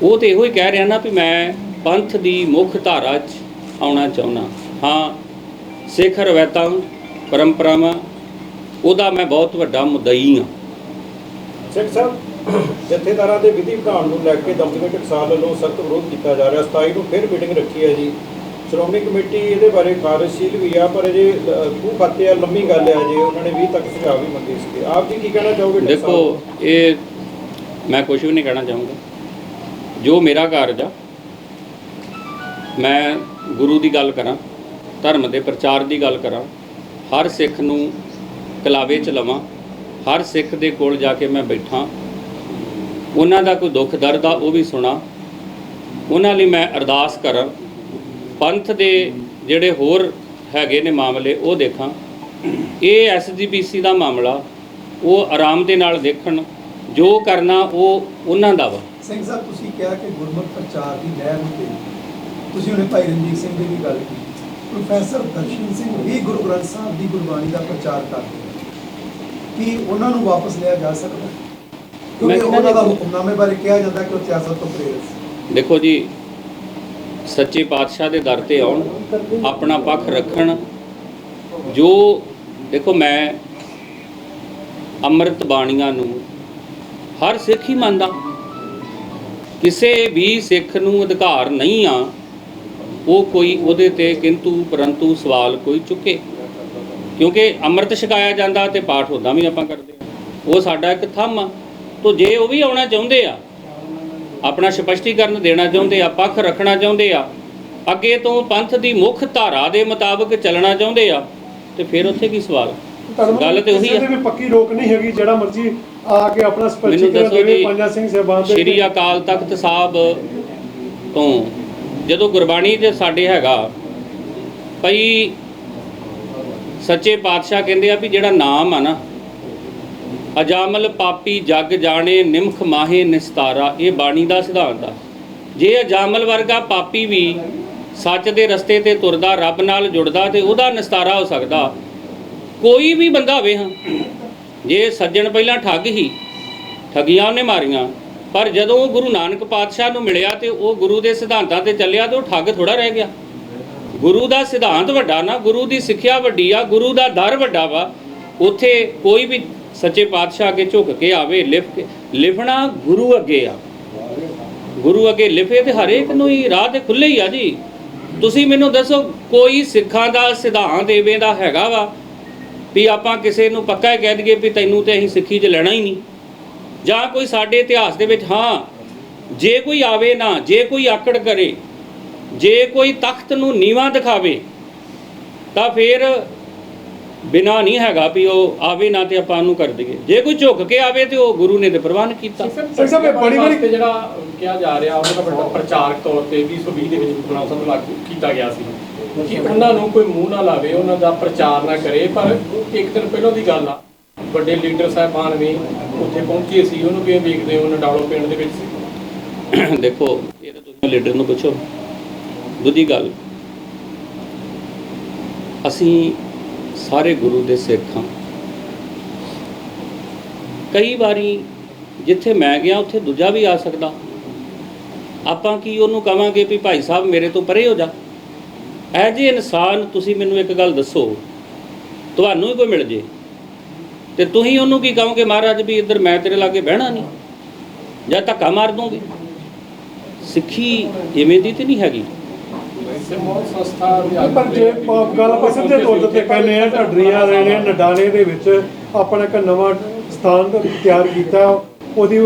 ਉਹ ਤੇ ਇਹੋ ਹੀ ਕਹਿ ਰਿਹਾ ਨਾ ਵੀ ਮੈਂ ਪੰਥ ਦੀ ਮੁੱਖ ਧਾਰਾ 'ਚ ਆਉਣਾ ਚਾਹੁੰਦਾ। ਹਾਂ, ਸਿੱਖ ਰਵਾਇਤਾਂ, ਪਰੰਪਰਾਵਾਂ, ਉਹਦਾ ਮੈਂ ਬਹੁਤ ਵੱਡਾ ਮੁਦਈ ਹਾਂ। ਸਿੰਘ ਸਾਹਿਬ ਜਥੇਦਾਰਾਂ ਦੇ ਵਿਧੀ ਵਿਧਾਨ ਨੂੰ ਲੈ ਕੇ ਦਮਦਮੇ ਟਕਸਾਲ ਵੱਲੋਂ ਸਖਤ ਵਿਰੋਧ ਕੀਤਾ ਜਾ ਰਿਹਾ। 27 ਨੂੰ ਫਿਰ ਮੀਟਿੰਗ ਰੱਖੀ ਹੈ ਜੀ। ਸ਼੍ਰੋਮਣੀ ਕਮੇਟੀ ਇਹਦੇ ਬਾਰੇ ਕਾਰਜਸ਼ੀਲ ਵੀ ਆ, ਪਰ ਅਜੇ ਖੂਹ ਖਾਤੇ ਆ, ਲੰਮੀ ਗੱਲ ਹੈ ਅਜੇ ਉਹਨਾਂ ਨੇ 20 ਤੱਕ ਸੁਝਾਅ ਵੀ ਮੰਗੇ ਸੀਗੇ। ਆਪ ਜੀ ਕੀ ਕਹਿਣਾ ਚਾਹੋਗੇ ਦੇਖੋ, ਇਹ ਮੈਂ ਕੁਝ ਵੀ ਨਹੀਂ ਕਹਿਣਾ ਚਾਹੂੰਗਾ। ਜੋ ਮੇਰਾ ਕਾਰਜ ਆ, ਮੈਂ ਗੁਰੂ ਦੀ ਗੱਲ ਕਰਾਂ, ਧਰਮ ਦੇ ਪ੍ਰਚਾਰ ਦੀ ਗੱਲ ਕਰਾਂ, ਹਰ ਸਿੱਖ ਨੂੰ ਕਲਾਵੇ ਚ ਲਵਾਂ, ਹਰ ਸਿੱਖ ਦੇ ਕੋਲ ਜਾ ਕੇ ਮੈਂ ਬੈਠਾਂ ਉਹਨਾਂ ਦਾ ਕੋਈ ਦੁੱਖ ਦਰਦ ਆ, ਉਹ ਵੀ ਸੁਣਾ। ਉਹਨਾਂ ਲਈ ਮੈਂ ਅਰਦਾਸ ਕਰਾਂ, ਪੰਥ ਦੇ ਜਿਹੜੇ ਹੋਰ ਹੈਗੇ ਨੇ ਮਾਮਲੇ, ਉਹ ਦੇਖਾਂ। ਇਹ ਐਸਜੀਪੀਸੀ ਦਾ ਮਾਮਲਾ, ਉਹ ਆਰਾਮ ਦੇ ਨਾਲ ਦੇਖਣ, ਜੋ ਕਰਨਾ ਉਹ ਉਹਨਾਂ ਦਾ ਵਾ। ਸਿੰਘ ਸਾਹਿਬ, ਤੁਸੀਂ ਕਿਹਾ ਕਿ ਗੁਰਮਤ ਪ੍ਰਚਾਰ ਦੀ ਲਹਿਰ ਨੂੰ ਤੁਸੀਂ ਉਹਨੇ ਭਾਈ ਰਣਜੀਤ ਸਿੰਘ ਦੀ ਵੀ ਗੱਲ ਕੀਤੀ। ਪ੍ਰੋਫੈਸਰ ਦਰਸ਼ਨ ਸਿੰਘ ਵੀ ਗੁਰੂ ਗ੍ਰੰਥ ਸਾਹਿਬ ਦੀ ਗੁਰਬਾਣੀ ਦਾ ਪ੍ਰਚਾਰ ਕਰਦੇ ਕੀ ਉਹਨਾਂ ਨੂੰ ਵਾਪਸ ਲਿਆ ਜਾ ਸਕਦਾ? ਕਿਉਂਕਿ ਉਹਨਾਂ ਦਾ ਦੇਖੋ- ਹੁਕਮਨਾਮੇ ਬਾਰੇ ਕਿਹਾ ਜਾਂਦਾ ਕਿ ਉਹ ਸਿਆਸਤ ਤੋਂ ਪ੍ਰੇਰਿਤ ਦੇਖੋ ਜੀ ਸੱਚੇ ਪਾਤਸ਼ਾਹ ਦੇ ਦਰ ਤੇ ਆਉਣ ਆਪਣਾ ਪੱਖ ਰੱਖਣ ਜੋ ਦੇਖੋ ਮੈਂ ਅੰਮ੍ਰਿਤ ਬਾਣੀਆਂ ਨੂੰ ਹਰ ਸਿੱਖ ਹੀ ਮੰਨਦਾ। ਕਿਸੇ ਵੀ ਸਿੱਖ ਨੂੰ ਅਧਿਕਾਰ ਨਹੀਂ ਆ ਉਹ ਕੋਈ ਉਹਦੇ ਤੇ ਕਿੰਤੂ ਪਰੰਤੂ ਸਵਾਲ ਕੋਈ ਚੁੱਕੇ। ਕਿਉਂਕਿ ਅੰਮ੍ਰਿਤ ਛਕਾਇਆ ਜਾਂਦਾ ਤੇ ਪਾਠ ਉਦਾਂ ਵੀ ਆਪਾਂ ਕਰਦੇ। ਉਹ ਸਾਡਾ ਇੱਕ ਥੰਮ ਆ। ਤੋ ਜੇ ਉਹ ਵੀ ਆਉਣਾ ਚਾਹੁੰਦੇ ਆ ਆਪਣਾ ਸਪਸ਼ਟੀਕਰਨ ਦੇਣਾ ਚਾਹੁੰਦੇ ਆ ਪੱਖ ਰੱਖਣਾ ਚਾਹੁੰਦੇ ਆ ਅੱਗੇ ਤੋਂ ਪੰਥ ਦੀ ਮੁੱਖ ਧਾਰਾ ਦੇ ਮੁਤਾਬਕ ਚੱਲਣਾ ਚਾਹੁੰਦੇ ਆ ਤੇ ਫਿਰ ਉੱਥੇ ਕੀ ਸਵਾਲ? ਗੱਲ ਤੇ ਉਹੀ ਕਿਸੇ ਆ ਦੀ ਵੀ ਪੱਕੀ ਰੋਕ ਨਹੀਂ ਹੈਗੀ ਜਿਹੜਾ ਮਰਜ਼ੀ ਆ ਕੇ ਆਪਣਾ ਸਪਸ਼ਟੀਕਰਨ ਦੇਵੇ ਪੰਜਾ ਸਿੰਘ ਸਾਹਿਬਾਨ ਦੇ ਸ਼੍ਰੀ ਅਕਾਲ ਤਖਤ ਸਾਹਿਬ ਤੋਂ ਜਦੋਂ ਗੁਰਬਾਣੀ 'ਚ ਸਾਡੇ ਹੈਗਾ ਭਈ ਸੱਚੇ ਪਾਤਸ਼ਾਹ ਕਹਿੰਦੇ ਆ ਵੀ ਜਿਹੜਾ ਨਾਮ ਆ ਨਾ ਅਜਾਮਲ ਪਾਪੀ ਜਗ ਜਾਣੇ, ਨਿਮਖ ਮਾਹੇ ਨਿਸਤਾਰਾ। ਇਹ ਬਾਣੀ ਦਾ ਸਿਧਾਂਤ ਆ। ਜੇ ਅਜਾਮਲ ਵਰਗਾ ਪਾਪੀ ਵੀ ਸੱਚ ਦੇ ਰਸਤੇ ਤੇ ਤੁਰਦਾ, ਰੱਬ ਨਾਲ ਜੁੜਦਾ ਤੇ ਉਹਦਾ ਨਿਸਤਾਰਾ ਹੋ ਸਕਦਾ, ਕੋਈ ਵੀ ਬੰਦਾ ਹੋਵੇ ਹਾਂ। ਜੇ ਸੱਜਣ ਪਹਿਲਾਂ ਠੱਗ ਹੀ, ਠਗੀਆਂ ਉਹਨੇ ਮਾਰੀਆਂ, ਪਰ ਜਦੋਂ ਗੁਰੂ ਨਾਨਕ ਪਾਤਸ਼ਾਹ ਨੂੰ ਮਿਲਿਆ ਤੇ ਉਹ ਗੁਰੂ ਦੇ ਸਿਧਾਂਤਾਂ ਤੇ ਚੱਲਿਆ ਤੇ ਉਹ ਠੱਗ ਥੋੜਾ ਰਹਿ ਗਿਆ। ਗੁਰੂ ਦਾ ਸਿਧਾਂਤ ਵੱਡਾ ਨਾ, ਗੁਰੂ ਦੀ ਸਿੱਖਿਆ ਵੱਡੀ ਆ, ਗੁਰੂ ਦਾ ਦਰ ਵੱਡਾ ਵਾ, ਉੱਥੇ ਕੋਈ ਵੀ ਸੱਚੇ ਪਾਤਸ਼ਾਹ ਅੱਗੇ ਝੁਕ ਕੇ ਆਵੇ ਲਿਖ ਕੇ ਲਿਖਣਾ ਗੁਰੂ ਅੱਗੇ ਆ। ਗੁਰੂ ਅੱਗੇ ਲਿਫੇ ਤੇ ਹਰੇਕ ਨੂੰ ਹੀ ਰਾਹ ਤੇ ਖੁੱਲੇ ਹੀ ਆ ਜੀ। ਤੁਸੀਂ ਮੈਨੂੰ ਦੱਸੋ, ਕੋਈ ਸਿੱਖਾਂ ਦਾ ਸਿਧਾਂਤ ਐਵੇਂ ਦਾ ਹੈਗਾ ਵਾ ਵੀ ਆਪਾਂ ਕਿਸੇ ਨੂੰ ਪੱਕਾ ਹੀ ਕਹਿ ਦਈਏ ਵੀ ਤੈਨੂੰ ਤੇ ਅਸੀਂ ਸਿੱਖੀ 'ਚ ਲੈਣਾ ਹੀ ਨਹੀਂ? ਜਾਂ ਕੋਈ ਸਾਡੇ ਇਤਿਹਾਸ ਦੇ ਵਿੱਚ, ਹਾਂ, ਜੇ ਕੋਈ ਆਵੇ ਨਾ, ਜੇ ਕੋਈ ਆਕੜ ਕਰੇ, ਜੇ ਕੋਈ ਤਖਤ ਨੂੰ ਨੀਵਾ ਦਿਖਾਵੇ, ਤਾਂ ਫਿਰ ਬਿਨਾ ਨਹੀਂ ਹੈਗਾ ਵੀ ਉਹ ਆਵੇ ਨਾ ਤੇ ਆਪਾਂ ਉਹਨੂੰ ਕਰ ਦਈਏ। ਜੇ ਕੋਈ ਝੁੱਕ ਕੇ ਆਵੇ ਤੇ ਉਹ ਗੁਰੂ ਨੇ ਤੇ ਪ੍ਰਵਾਨ ਕੀਤਾ। ਸਿੰਘ ਸਾਹਿਬ, ਇਹ ਬੜੀ- ਬੜੀ- ਜਿਹੜਾ ਕਿਹਾ ਜਾ ਰਿਹਾ ਉਹਦਾ ਵੱਡਾ ਪ੍ਰਚਾਰਕ ਤੌਰ ਤੇ 2020 ਦੇ ਵਿੱਚ ਗੁਰੂ ਸਾਹਿਬ ਲਾਗੂ ਕੀਤਾ ਗਿਆ ਸੀ। ਕਿ ਉਹਨਾਂ ਨੂੰ ਕੋਈ ਮੂੰਹ ਨਾ ਲਾਵੇ ਉਹਨਾਂ ਦਾ ਪ੍ਰਚਾਰ ਨਾ ਕਰੇ ਪਰ ਇੱਕ ਦਿਨ ਪਹਿਲਾਂ ਦੀ ਗੱਲ ਆ ਵੱਡੇ ਲੀਡਰ ਸਾਹਿਬਾਨ ਵੀ ਉੱਥੇ ਪਹੁੰਚੇ ਸੀ ਉਹਨੂੰ ਕਿਵੇਂ ਵੇਖਦੇ ਹੋ ਨਡਾਲੋ ਪਿੰਡ ਦੇ ਵਿੱਚ? ਦੇਖੋ ਇਹ ਤਾਂ ਤੁਸੀਂ ਲੀਡਰ ਨੂੰ ਪੁੱਛੋ। ਦੂਜੀ ਗੱਲ ਅਸੀਂ ਸਾਰੇ ਗੁਰੂ ਦੇ ਸਿੱਖ ਹਾਂ। ਕਈ ਵਾਰੀ ਜਿੱਥੇ ਮੈਂ ਗਿਆ, ਉੱਥੇ ਦੂਜਾ ਵੀ ਆ ਸਕਦਾ। ਆਪਾਂ ਕੀ ਉਹਨੂੰ ਕਵਾਂਗੇ ਵੀ ਭਾਈ ਸਾਹਿਬ ਮੇਰੇ ਤੋਂ ਪਰੇ ਹੋ ਜਾ। ਐ ਜੇ ਇਨਸਾਨ, ਤੁਸੀਂ ਮੈਨੂੰ ਇੱਕ ਗੱਲ ਦੱਸੋ, ਤੁਹਾਨੂੰ ਹੀ ਕੋਈ ਮਿਲ ਜੇ, ਤੇ ਤੁਸੀਂ ਉਹਨੂੰ ਕੀ ਕਹੋਗੇ, ਮਹਾਰਾਜ ਵੀ ਇੱਧਰ ਮੈਂ ਤੇਰੇ ਲਾਗੇ ਬਹਿਣਾ ਨਹੀਂ, ਜਾਂ ਧੱਕਾ ਮਾਰ ਦੂੰਗੇ। ਸਿੱਖੀ ਇਵੇਂ ਦੀ ਤੇ ਨਹੀਂ ਹੈਗੀ। ਪਰ ਜੇ ਪ- ਗੱਲ ਆਪਾਂ ਸਿੱਧੇ ਤੌਰ ਤੇ ਕਹਿੰਦੇ ਆ ਢੱਡਰੀਆਂ ਵਾਲੇ ਨੇ ਨਡਾਲੇ ਦੇ ਵਿੱਚ ਆਪਣਾ ਇੱਕ ਨਵਾਂ ਸਥਾਨ ਤਿਆਰ ਕੀਤਾ। ਉਹਦੀ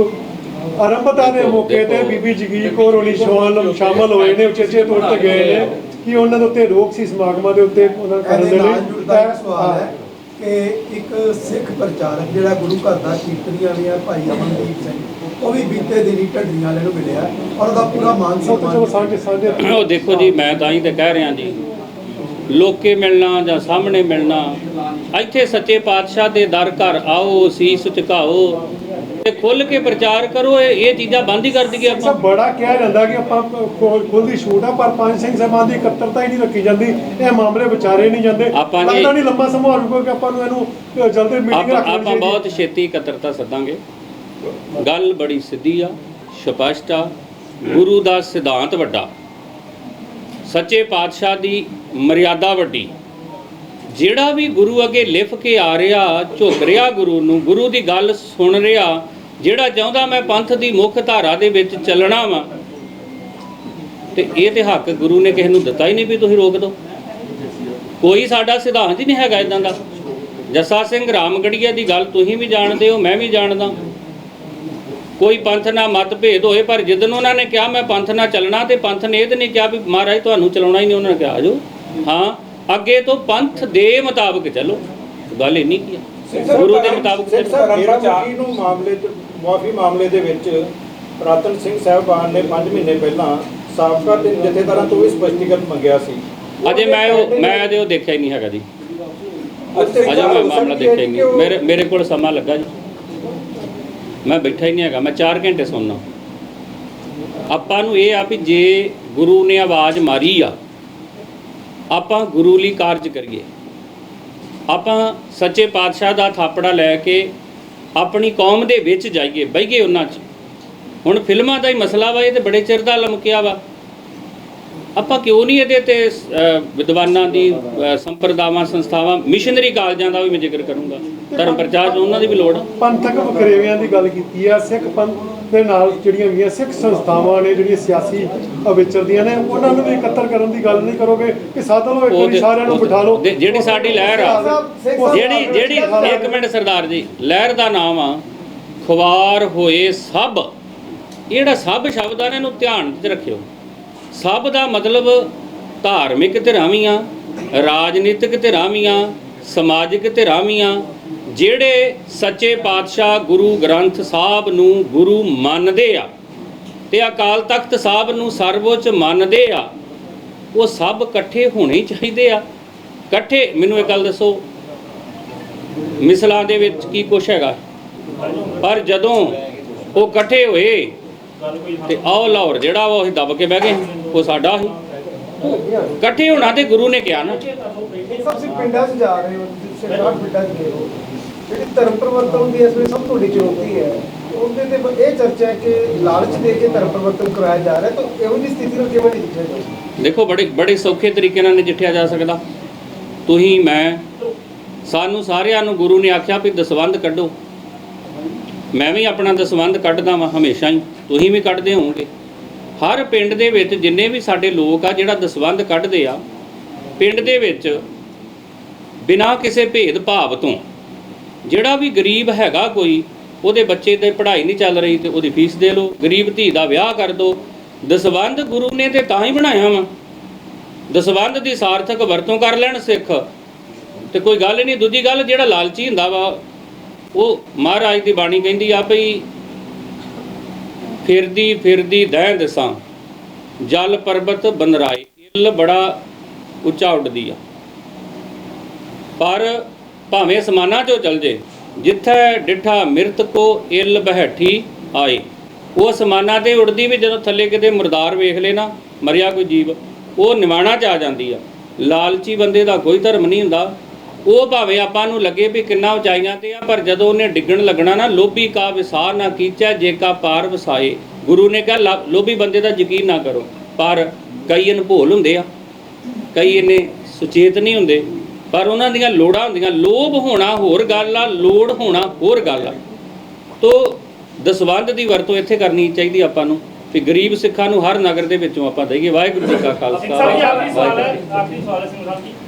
ਆਰੰਭਤਾ ਦੇ ਮੌਕੇ ਤੇ ਬੀਬੀ ਜਗੀਰ ਕੌਰ ਹੋਣੀ ਸ਼ਾਮਲ ਸ਼ਾਮਲ ਹੋਏ ਨੇ ਉਚੇਚੇ ਤੌਰ ਤੇ ਗਏ ਨੇ ਕਿ ਉਹਨਾਂ ਦੇ ਉੱਤੇ ਰੋਕ ਸੀ ਸਮਾਗਮਾਂ ਦੇ ਉੱਤੇ ਉਹਨਾਂ ਨੂੰ ਕਰਨ ਇਹਦੇ ਦੇ ਨਾਲ ਜੁੜਦਾ ਇੱਕ ਲਈ ਸਵਾਲ ਹੈ ਕਿ ਇੱਕ ਸਿੱਖ ਪ੍ਰਚਾਰਕ ਜਿਹੜਾ ਗੁਰੂ ਘਰ ਦਾ ਕੀਰਤਨੀਆ ਵੀ ਹੈ ਭਾਈ ਅਮਨਦੀਪ ਸਿੰਘ ਉਹ ਵੀ ਬੀਤੇ ਦਿਨੀ ਢੱਡਰੀਆਂ ਵਾਲੇ ਨੂੰ ਮਿਲਿਆ ਔਰ ਉਹਦਾ ਪੂਰਾ ਮਾਨ ਸਭ ਤੋਂ ਜੋ ਸਨਮਾਨ ਸਾਂਝੇ ਸਾਂਝੇ ਉਹ ਦੇਖੋ ਜੀ ਮੈਂ ਤਾਂ ਹੀ ਤੇ ਕਹਿ ਰਿਹਾ ਜੀ। ਲੋਕੇ ਮਿਲਣਾ ਜਾਂ ਸਾਹਮਣੇ ਮਿਲਣਾ ਇੱਥੇ ਸੱਚੇ ਪਾਤਸ਼ਾਹ ਦੇ ਦਰ ਘਰ ਆਓ ਸੀਸ ਝੁਕਾਓ ਤੇ ਖੁੱਲ ਕੇ ਪ੍ਰਚਾਰ ਕਰੋ ਇਹ ਇਹ ਚੀਜ਼ਾਂ ਬੰਦ ਹੀ ਕਰ ਦਈਏ ਆਪਾਂ। ਸਭ ਬੜਾ ਕਿਹਾ ਜਾਂਦਾ ਕਿ ਆਪਾਂ ਖੁੱਲ ਦੀ ਛੂਟ ਆ ਪਰ ਪੰਜ ਸਿੰਘ ਸਾਹਿਬਾਨ ਦੀ ਇਕੱਤਰਤਾ ਹੀ ਨਹੀਂ ਰੱਖੀ ਜਾਂਦੀ। ਇਹ ਮਾਮਲੇ ਵਿਚਾਰੇ ਨਹੀਂ ਜਾਂਦੇ। ਆਪਾਂ ਨਹੀਂ ਲੰਮਾ ਸਮਾਂ ਹੋਊਗਾ ਕਿ ਆਪਾਂ ਨੂੰ ਇਹਨੂੰ ਜਲਦੀ ਮੀਟਿੰਗ ਆਪਾਂ ਰੱਖ ਲੈਣੀ ਆਪਾਂ ਹੈ। ਬਹੁਤ ਛੇਤੀ ਇਕੱਤਰਤਾ ਸੱਦਾਂਗੇ। ਗੱਲ ਬੜੀ ਸਿੱਧੀ ਆ, ਸਪਸ਼ਟ ਆ, ਗੁਰੂ ਦਾ ਸਿਧਾਂਤ ਵੱਡਾ। ਸੱਚੇ ਪਾਤਸ਼ਾਹ ਦੀ ਮਰਿਆਦਾ ਵੱਡੀ। ਜਿਹੜਾ ਵੀ ਗੁਰੂ ਅੱਗੇ ਲਿਖ ਕੇ ਆ ਰਿਹਾ, ਝੁਕ ਰਿਹਾ ਗੁਰੂ ਨੂੰ, ਗੁਰੂ ਦੀ ਗੱਲ ਸੁਣ ਰਿਹਾ, ਜਿਹੜਾ ਚਾਹੁੰਦਾ ਮੈਂ ਪੰਥ ਦੀ ਮੁੱਖ ਧਾਰਾ ਦੇ ਵਿੱਚ ਚੱਲਣਾ ਵਾਂ, ਤੇ ਇਹ ਤੇ ਹੱਕ ਗੁਰੂ ਨੇ ਕਿਸੇ ਨੂੰ ਦਿੱਤਾ ਹੀ ਨਹੀਂ ਵੀ ਤੁਸੀਂ ਰੋਕ ਦਿਓ ਕੋਈ ਸਾਡਾ ਸਿਧਾਂਤ ਹੀ ਨਹੀਂ ਹੈਗਾ ਇਦਾਂ ਦਾ। ਜੱਸਾ ਸਿੰਘ ਰਾਮਗੜੀਆ ਦੀ ਗੱਲ ਤੁਸੀਂ ਵੀ ਜਾਣਦੇ ਹੋ, ਮੈਂ ਵੀ ਜਾਣਦਾ। ਕੋਈ ਪੰਥ ਨਾਲ ਮਤਭੇਦ ਹੋਏ ਪਰ ਜਦੋਂ ਉਹਨਾਂ ਨੇ ਕਿਹਾ ਮੈਂ ਪੰਥ ਨਾਲ ਚੱਲਣਾ ਤੇ ਪੰਥ ਨੇ ਇਹ ਤੇ ਨਹੀਂ ਕਿਹਾ ਵੀ ਮਹਾਰਾਜ ਤੁਹਾਨੂੰ ਚਲਾਉਣਾ ਹੀ ਨਹੀਂ ਉਹਨਾਂ ਨੇ ਕਿਹਾ ਆਜੋ। ਹਾਂ ਅੱਗੇ ਤੋਂ ਪੰਥ ਦੇ ਮੁਤਾਬਕ ਚੱਲੋ। ਗੱਲ ਇੰਨੀ ਕੀ ਆ? ਗੁਰੂ ਦੇ ਮੁਤਾਬਕ ਡੇਰਾਮੁਖੀ ਨੂੰ ਮਾਮਲੇ ਤੇ ਮਾਫੀ ਮਾਮਲੇ ਦੇ ਵਿੱਚ ਰਤਨ ਸਿੰਘ ਸਾਹਿਬਾਨ ਨੇ 5 ਮਹੀਨੇ ਪਹਿਲਾਂ ਸਾਬਕਾ ਤਿੰਨ ਜਥੇਦਾਰਾਂ ਤੋਂ ਵੀ ਸਪਸ਼ਟੀਕਰਨ ਮੰਗਿਆ ਸੀ। ਅਜੇ ਮੈਂ ਉਹ ਮੈਂ ਅਜੇ ਉਹ ਦੇਖਿਆ ਹੀ ਨਹੀਂ ਹੈਗਾ ਜੀ। ਅਜੇ ਮੈਂ ਮਾਮਲਾ ਦੇਖਿਆ ਹੀ ਨਹੀਂ। ਮੇਰੇ ਮੇਰੇ ਕੋਲ ਸਮਾਂ ਲੱਗਾ ਜੀ। ਮੈਂ ਬੈਠਾ ਹੀ ਨਹੀਂ ਹੈਗਾ, ਮੈਂ 4 ਘੰਟੇ ਸੁਣਨਾ ਆਪਾਂ ਨੂੰ ਇਹ ਆ ਵੀ ਜੇ ਗੁਰੂ ਨੇ ਆਵਾਜ਼ ਮਾਰੀ ਆ, ਆਪਾਂ ਗੁਰੂ ਲਈ ਕਾਰਜ ਕਰੀਏ। ਆਪਾਂ ਸੱਚੇ ਪਾਤਸ਼ਾਹ ਦਾ ਥਾਪੜਾ ਲੈ ਕੇ ਆਪਣੀ ਕੌਮ ਦੇ ਵਿੱਚ ਜਾਈਏ ਬਈਏ ਉਹਨਾਂ 'ਚ। ਹੁਣ ਫਿਲਮਾਂ ਦਾ ਹੀ ਮਸਲਾ ਵਾ, ਇਹ ਤੇ ਬੜੇ ਚਿਰ ਦਾ ਲਮਕਿਆ ਵਾ। ਆਪਾਂ ਕਿਉਂ ਨਹੀਂ ਇਹਦੇ ਤੇ ਵਿਦਵਾਨਾਂ ਦੀ ਸੰਪਰਦਾਵਾਂ ਸੰਸਥਾਵਾਂ ਮਿਸ਼ਨਰੀ ਕਾਲਜਾਂ ਦਾ ਵੀ ਮੈਂ ਜ਼ਿਕਰ ਕਰੂੰਗਾ। ਧਰਮ ਪ੍ਰਚਾਰ 'ਚ ਉਹਨਾਂ ਦੀ ਵੀ ਲੋੜ ਪੰਥਕ ਵਖਰੇਵਿਆਂ ਦੀ ਗੱਲ ਕੀਤੀ ਆ ਸਿੱਖ ਪੰਥ ਦੇ ਨਾਲ ਜਿਹੜੀਆਂ ਵੀ ਸਿੱਖ ਸੰਸਥਾਵਾਂ ਨੇ ਜਿਹੜੀਆਂ ਸਿਆਸੀ ਵਿਚਰਦੀਆਂ ਨੇ ਉਹਨਾਂ ਨੂੰ ਵੀ ਇਕੱਤਰ ਕਰਨ ਦੀ ਗੱਲ ਨਹੀਂ ਕਰੋਗੇ ਕਿ ਸਾਧਨ ਲਓ ਇੱਕ ਵਾਰੀ ਸਾਰਿਆਂ ਨੂੰ ਬਿਠਾ ਲਓ। ਜਿਹੜੀ ਸਾਡੀ ਲਹਿਰ ਆ ਜਿਹੜੀ ਜਿਹੜੀ ਇੱਕ ਮਿੰਟ ਸਰਦਾਰ ਜੀ ਲਹਿਰ ਦਾ ਨਾਮ ਆ ਖਵਾਰ ਹੋਏ ਸਭ। ਇਹ ਜਿਹੜਾ ਸਭ ਸ਼ਬਦ ਆ ਨਾ ਧਿਆਨ ਵਿੱਚ ਰੱਖਿਓ। ਸਭ ਦਾ ਮਤਲਬ ਧਾਰਮਿਕ ਧਿਰਾਂ ਵੀ ਆ ਰਾਜਨੀਤਿਕ ਧਿਰਾਂ ਵੀ ਆ ਸਮਾਜਿਕ ਧਿਰਾਂ ਵੀ ਆ ਜਿਹੜੇ ਸੱਚੇ ਪਾਤਸ਼ਾਹ ਗੁਰੂ ਗ੍ਰੰਥ ਸਾਹਿਬ ਨੂੰ ਗੁਰੂ ਮੰਨਦੇ ਆ ਤੇ ਅਕਾਲ ਤਖਤ ਸਾਹਿਬ ਨੂੰ ਸਰਵਉੱਚ ਮੰਨਦੇ ਆ, ਉਹ ਸਭ ਇਕੱਠੇ ਹੋਣੇ ਹੀ ਚਾਹੀਦੇ ਆ। ਇਕੱਠੇ, ਮੈਨੂੰ ਇਹ ਗੱਲ ਦੱਸੋ, ਮਿਸਲਾਂ ਦੇ ਵਿੱਚ ਕੀ ਕੁਛ ਹੈਗਾ? ਪਰ ਜਦੋਂ ਉਹ ਇਕੱਠੇ ਹੋਏ ਤੇ ਆਹ ਲਾਹੌਰ ਜਿਹੜਾ ਵਾ ਉਹ ਅਸੀਂ ਦੱਬ ਕੇ ਬਹਿ ਗਏ ਉਹ ਸਾਡਾ ਸੀ। ਇਕੱਠੇ ਹੋਣਾ ਤੇ ਗੁਰੂ ਨੇ ਕਿਹਾ ਨਾ। ਸਭ ਸੇ ਪਿੰਡਾਂ 'ਚ ਜਾ ਰਹੇ ਹੋ ਤੁਸੀਂ ਸਰਕਾਰ ਪਿੰਡਾਂ 'ਚ ਗਏ ਹੋ। ਜਿਹੜੀ ਧਰਮ ਪਰਿਵਰਤਨ ਦੀ ਇਸ ਵੇਲੇ ਸਭ ਤੋਂ ਵੱਡੀ ਚੁਣੌਤੀ ਹੈ। ਉਹਦੇ ਤੇ ਬ- ਇਹ ਚਰਚਾ ਹੈ ਕਿ ਲਾਲਚ ਦੇ ਕੇ ਧਰਮ ਪਰਿਵਰਤਨ ਕਰਾਇਆ ਜਾ ਰਿਹਾ ਤਾਂ ਇਹੋ ਜਿਹੀ ਸਥਿਤੀ ਨੂੰ ਕਿਵੇਂ ਨਜਿੱਠਿਆ ਜਾਊ? ਦੇਖੋ ਬੜੇ ਬੜੇ ਸੌਖੇ ਤਰੀਕੇ ਨਾਲ ਨਜਿੱਠਿਆ ਜਾ ਸਕਦਾ। ਤੁਸੀਂ ਮੈਂ ਸਾਨੂੰ ਸਾਰਿਆਂ ਨੂੰ ਗੁਰੂ ਨੇ ਆਖਿਆ ਵੀ ਦਸਵੰਧ ਕੱਢੋ। ਮੈਂ ਵੀ ਆਪਣਾ ਦਸਵੰਧ ਕੱਢਦਾ ਵਾਂ ਹਮੇਸ਼ਾ ਹੀ। ਤੁਸੀਂ ਵੀ ਕੱਢਦੇ ਹੋਵੋਗੇ। ਹਰ ਪਿੰਡ ਦੇ ਵਿੱਚ ਜਿੰਨੇ ਵੀ ਸਾਡੇ ਲੋਕ ਆ, ਜਿਹੜਾ ਦਸਵੰਧ ਕੱਢਦੇ ਆ, ਪਿੰਡ ਦੇ ਵਿੱਚ ਬਿਨਾਂ ਕਿਸੇ ਭੇਦ ਭਾਵ ਤੋਂ ਜਿਹੜਾ ਵੀ ਗਰੀਬ ਹੈਗਾ ਕੋਈ, ਉਹਦੇ ਬੱਚੇ 'ਤੇ ਪੜ੍ਹਾਈ ਨਹੀਂ ਚੱਲ ਰਹੀ ਤੇ ਉਹਦੀ ਫੀਸ ਦੇ ਲਓ। ਗਰੀਬ ਧੀ ਦਾ ਵਿਆਹ ਕਰ ਦਿਓ ਦਸਵੰਧ ਗੁਰੂ ਨੇ ਤੇ ਤਾਂ ਹੀ ਬਣਾਇਆ ਵਾ। ਦਸਵੰਧ ਦੀ ਸਾਰਥਕ ਵਰਤੋਂ ਕਰ ਲੈਣ ਸਿੱਖ। ਤੇ ਕੋਈ ਗੱਲ ਨਹੀਂ, ਦੂਜੀ ਗੱਲ ਜਿਹੜਾ ਲਾਲਚੀ ਹੁੰਦਾ ਵਾ, ਉਹ ਮਹਾਰਾਜ ਦੀ ਬਾਣੀ ਕਹਿੰਦੀ ਆ ਭਈ ਫਿਰਦੀ ਫਿਰਦੀ ਦਹਿ ਦਸਾਂ ਜਲ ਪਰਬਤ ਬੰਦਰਾਏ, ਇੱਲ ਬੜਾ ਉੱਚਾ ਉੱਡਦੀ ਆ। ਪਰ ਭਾਵੇਂ ਸਮਾਨਾ ਚੋਂ ਚਲ ਜੇ, ਜਿੱਥੇ ਡਿਠਾ ਮਿਰਤ ਕੋ ਇੱਲ ਬਹਿਠੀ ਆਏ, ਉਹ ਸਮਾਨਾ ਤੇ ਉੱਡਦੀ ਵੀ ਜਦੋਂ ਥੱਲੇ ਕਿਤੇ ਮੁਰਦਾਰ ਵੇਖ ਲੇ ਨਾ, ਮਰਿਆ ਕੋਈ ਜੀਵ, ਉਹ ਨਿਵਾਣਾ ਚ ਆ ਜਾਂਦੀ ਆ। ਲਾਲਚੀ ਬੰਦੇ ਦਾ ਕੋਈ ਧਰਮ ਨਹੀਂ ਹੁੰਦਾ। ਉਹ ਭਾਵੇਂ ਆਪਾਂ ਨੂੰ ਲੱਗੇ ਵੀ ਕਿੰਨਾ ਉਚਾਈਆਂ ਤੇ ਆ ਪਰ ਜਦੋਂ ਉਹਨੇ ਡਿੱਗਣ ਲੱਗਣਾ ਨਾ ਲੋਭੀ ਕਾ ਵਿਸਾਰ ਨਾ ਕੀਚੈ ਜੇ ਕਾ ਪਾਰ ਵਸਾਏ। ਗੁਰੂ ਨੇ ਕਿਹਾ ਲੋਭੀ ਬੰਦੇ ਦਾ ਯਕੀਨ ਨਾ ਕਰੋ। ਪਰ ਕਈ ਅਨਭੋਲ ਹੁੰਦੇ ਆ। ਕਈ ਇਹਨੇ ਸੁਚੇਤ ਨਹੀਂ ਹੁੰਦੇ। ਪਰ ਉਹਨਾਂ ਦੀਆਂ ਲੋੜਾਂ ਹੁੰਦੀਆਂ। ਲੋਭ ਹੋਣਾ ਹੋਰ ਗੱਲ ਆ ਲੋੜ ਹੋਣਾ ਹੋਰ ਗੱਲ ਆ। ਤੋ ਦਸਵੰਧ ਦੀ ਵਰਤੋਂ ਇੱਥੇ ਕਰਨੀ ਚਾਹੀਦੀ ਆਪਾਂ ਨੂੰ। ਵੀ ਗਰੀਬ ਸਿੱਖਾਂ ਨੂੰ ਹਰ ਨਗਰ ਦੇ ਵਿੱਚੋਂ ਆਪਾਂ ਦਈਏ। ਵਾਹਿਗੁਰੂ ਜੀ ਕਾ ਖਾਲਸਾ। ਵਾਹਿਗੁਰੂ ਜੀ ਕੀ ਫਤਿਹ।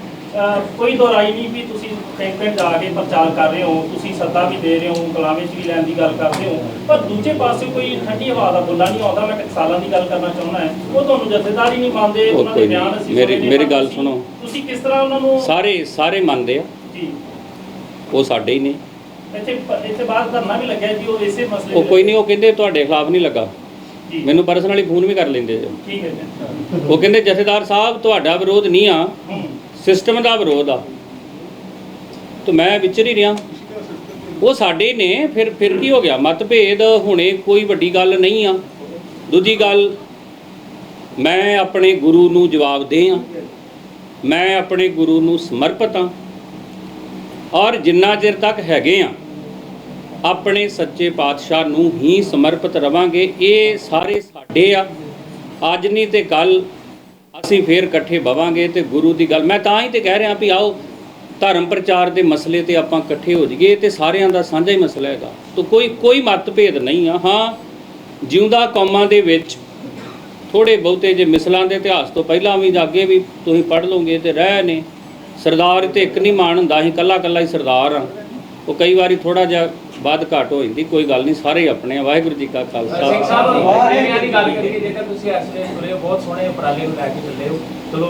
ਕੋਈ ਦੋਰਾਈ ਨਹੀਂ ਵੀ ਤੁਸੀਂ ਪਿੰਡ ਪਿੰਡ ਜਾ ਕੇ ਪ੍ਰਚਾਰ ਕਰ ਰਹੇ ਹੋ ਤੁਸੀਂ ਸੱਦਾ ਵੀ ਦੇ ਰਹੇ ਹੋ ਕਲਾਵੇਂ 'ਚ ਵੀ ਲੈਣ ਦੀ ਗੱਲ ਕਰਦੇ ਹੋ ਪਰ ਦੂਜੇ ਪਾਸੇ ਕੋਈ ਠੰਡੀ ਹਵਾ ਦਾ ਬੁੱਲਾ ਨਹੀਂ ਆਉਂਦਾ ਮੈਂ ਟਕਸਾਲਾਂ ਦੀ ਗੱਲ ਕਰਨਾ ਚਾਹੁੰਦਾ ਹਾਂ। ਉਹ ਤੁਹਾਨੂੰ ਜਥੇਦਾਰ ਨਹੀਂ ਮੰਨਦੇ ਉਹ ਉਹਨਾਂ ਦੇ ਬਿਆਨ। ਅਸੀਂ ਮੇਰੀ- ਮੇਰੀ ਗੱਲ ਸੁਣੋ। ਤੁਸੀਂ ਕਿਸ ਤਰ੍ਹਾਂ ਉਹਨਾਂ ਨੂੰ ਸਾਰੇ ਸਾਰੇ ਮੰਨਦੇ ਆ। ਜੀ। ਉਹ ਸਾਡੇ ਹੀ ਨੇ। ਇੱਥੇ ਇੱਥੇ ਬਾਹਰ ਧਰਨਾ ਵੀ ਲੱਗਿਆ ਜੀ ਉਹ ਇਸੇ ਮਸਲੇ ਉਹ ਕੋਈ ਨਹੀਂ ਉਹ ਕਹਿੰਦੇ ਤੁਹਾਡੇ ਖਿਲਾਫ ਨਹੀਂ ਲੱਗਾ। ਮੈਨੂੰ ਪਰਸਨਲੀ ਫੋਨ ਵੀ ਕਰ ਲੈਂਦੇ ਜੀ ਠੀਕ ਹੈ ਜੀ। ਉਹ ਕਹਿੰਦੇ ਜਥੇਦਾਰ ਸਾਹਿਬ ਤੁਹਾਡਾ ਵਿਰੋਧ ਨਹੀਂ ਆ। ਸਿਸਟਮ ਦਾ ਵਿਰੋਧ ਆ। ਤਾਂ ਮੈਂ ਵਿਚਰ ਹੀ ਰਿਹਾ। ਉਹ ਸਾਡੇ ਨੇ, ਫਿਰ ਫਿਰ ਕੀ ਹੋ ਗਿਆ? ਮਤਭੇਦ ਹੁਣੇ ਕੋਈ ਵੱਡੀ ਗੱਲ ਨਹੀਂ ਆ। ਦੂਜੀ ਗੱਲ, ਮੈਂ ਆਪਣੇ ਗੁਰੂ ਨੂੰ ਜਵਾਬ ਦੇ ਆ ਮੈਂ ਆਪਣੇ ਗੁਰੂ ਨੂੰ ਸਮਰਪਿਤ ਆ ਔਰ ਜਿੰਨਾ ਚਿਰ ਤੱਕ ਹੈਗੇ ਆ, ਆਪਣੇ ਸੱਚੇ ਪਾਤਸ਼ਾਹ ਨੂੰ ਹੀ ਸਮਰਪਿਤ ਰਵਾਂਗੇ। ਇਹ ਸਾਰੇ ਸਾਡੇ ਆ। ਅੱਜ ਨਹੀਂ ਤੇ ਕੱਲ ਅਸੀਂ ਫੇਰ ਇਕੱਠੇ ਬਵਾਂਗੇ ਤੇ ਗੁਰੂ ਦੀ ਗੱਲ ਮੈਂ ਤਾਂ ਹੀ ਤੇ ਕਹਿ ਰਿਹਾ ਵੀ ਆਓ, ਧਰਮ ਪ੍ਰਚਾਰ ਦੇ ਮਸਲੇ ਤੇ ਆਪਾਂ ਇਕੱਠੇ ਹੋ ਜਾਈਏ ਤੇ ਸਾਰਿਆਂ ਦਾ ਸਾਂਝਾ ਹੀ ਮਸਲਾ ਹੈਗਾ। ਤਾਂ ਕੋਈ ਕੋਈ ਮਤਭੇਦ ਨਹੀਂ ਆ। ਹਾਂ, ਜਿਉਂਦਾ ਕੌਮਾਂ ਦੇ ਵਿੱਚ ਥੋੜੇ ਬਹੁਤੇ ਜੇ ਮਿਸਲਾਂ ਦੇ ਇਤਿਹਾਸ ਤੋਂ ਪਹਿਲਾਂ ਵੀ ਜਾਂ ਅੱਗੇ ਵੀ ਤੁਸੀਂ ਪੜ੍ਹ ਲਓਗੇ ਤੇ ਰਹਿ ਨੇ। ਸਰਦਾਰ ਤੇ ਇੱਕ ਨਹੀਂ ਮਾਣ ਹੁੰਦਾ, ਅਸੀਂ ਕੱਲਾ ਕੱਲਾ ਹੀ ਸਰਦਾਰ ਆ। ਉਹ ਕਈ ਵਾਰੀ ਥੋੜਾ ਜਿਹਾ ਵੱਧ ਘਾਟ ਹੋ ਜਾਂਦੀ, ਕੋਈ ਗੱਲ ਨਹੀਂ, ਸਾਰੇ ਆਪਣੇ ਆ, ਵਾਹਿਗੁਰੂ ਜੀ ਕਾ ਸਿੰਘ ਖਾਲਸਾ ਸਾਹਿਬ ਮੇਰਿਆਂ ਦੀ ਗੱਲ ਕਰੀਏ, ਜੇਕਰ ਤੁਸੀਂ ਇਸ ਵੇਲੇ ਬਹੁਤ ਸੋਹਣੇ ਉਪਰਾਲੇ ਨੂੰ ਲੈ ਕੇ ਚੱਲੇ ਹੋ। ਚਲੋ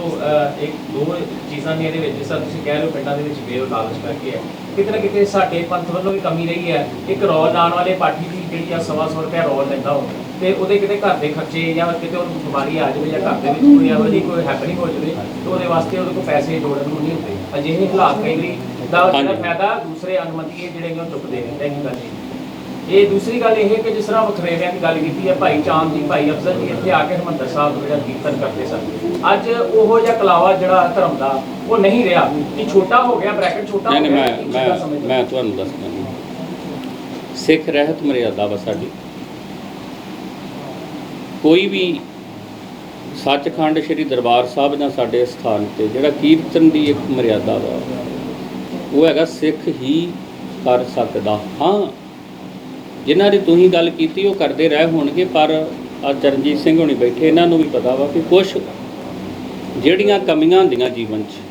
ਇੱਕ ਦੋ ਚੀਜ਼ਾਂ ਨੇ ਇਹਦੇ ਵਿੱਚ ਤਰ੍ਹਾਂ ਤੁਸੀਂ ਕਹਿ ਰਹੇ ਹੋ ਪਿੰਡਾਂ ਦੇ ਵਿੱਚ ਲਾਲਚ ਕਰਕੇ ਹੈ। ਕਿਤੇ ਨਾ ਕਿਤੇ ਸਾਡੇ ਪੰਥ ਵੱਲੋਂ ਵੀ ਕਮੀ ਰਹੀ ਹੈ। ਇੱਕ ਰੋਲ ਲਾਉਣ ਵਾਲੇ ਪਾਠੀ ਦੀ ਜਿਹੜੀ ਆ ਸਵਾ ਸੌ ਰੁਪਇਆ ਰੋਲ ਲੈਂਦਾ ਹੋ ਤੇ ਉਹਦੇ ਕਿਤੇ ਘਰ ਦੇ ਖਰਚੇ ਜਾਂ ਕਿਤੇ ਉਹਨੂੰ ਬਿਮਾਰੀ ਆ ਜਾਵੇ ਜਾਂ ਘਰ ਦੇ ਵਿੱਚ ਕੋਈ ਇਹੋ ਜਿਹੀ ਕੋਈ ਹੈਪਨਿੰਗ ਹੋ ਜਾਵੇ ਤੇ ਉਹਦੇ ਵਾਸਤੇ ਉਹਦੇ ਕੋਲ ਪੈਸੇ ਜੋੜਨ ਨੂੰ ਨਹੀਂ ਹੁੰਦੇ। ਅਜਿਹੇ ਹਾਲਾਤ ਕਈ ਵਾਰੀ ਦਾ। ਫਾਇਦਾ ਦੂਸਰੇ ਅਨੁਮਤੀਏ ਜਿਹੜੇ ਨੇ ਉਹ ਚੁੱਕਦੇ ਨੇ ਗੱਲ ਇਹ ਇਹ ਦੂਸਰੀ ਗੱਲ ਇਹ ਹੈ ਕਿ ਜਿਸ ਤਰ੍ਹਾਂ ਵਖਰੇਵਿਆਂ ਦੀ ਗੱਲ ਕੀਤੀ ਹੈ ਭਾਈ ਚਾਂਦ ਜੀ ਭਾਈ ਅਫਜ਼ਲ ਜੀ ਇੱਥੇ ਆ ਕੇ ਹਰਮੰਦਰ ਸਾਹਿਬ ਜਿਹੜਾ ਕੀਰਤਨ ਕਰਦੇ ਸਨ। ਅੱਜ ਉਹੋ ਜਿਹਾ ਕਲਾਵਾ ਜਿਹੜਾ ਧਰਮ ਦਾ ਉਹ ਨਹੀਂ ਰਿਹਾ। ਕਿ ਛੋਟਾ ਹੋ ਗਿਆ ਬ੍ਰੈਕਟ ਛੋਟਾ ਨਹੀਂ ਹੋ ਗਿਆ ਮੈਂ ਮੈਂ ਤੁਹਾਨੂੰ ਦੱਸਦਾ ਸਿੱਖ ਰਹਿਤ ਮਰਿਆਦਾ ਵਾ ਸਾਡੀ। ਕੋਈ ਵੀ ਸੱਚਖੰਡ ਸ੍ਰੀ ਦਰਬਾਰ ਸਾਹਿਬ ਜਾਂ ਸਾਡੇ ਸਥਾਨ ਤੇ ਜਿਹੜਾ ਕੀਰਤਨ ਦੀ ਇੱਕ ਮਰਿਆਦਾ ਵਾ ਉਹ ਹੈਗਾ ਸਿੱਖ ਹੀ ਕਰ ਸਕਦਾ। ਹਾਂ ਜਿਨ੍ਹਾਂ ਦੀ ਤੁਸੀਂ ਗੱਲ ਕੀਤੀ, ਉਹ ਕਰਦੇ ਰਹੇ ਹੋਣਗੇ, ਪਰ ਆ ਚਰਨਜੀਤ ਸਿੰਘ ਹੋਣੀ ਬੈਠੇ, ਇਹਨਾਂ ਨੂੰ ਵੀ ਪਤਾ ਵਾ ਕਿ ਕੁਝ ਜਿਹੜੀਆਂ ਕਮੀਆਂ ਹੁੰਦੀਆਂ ਜੀਵਨ 'ਚ,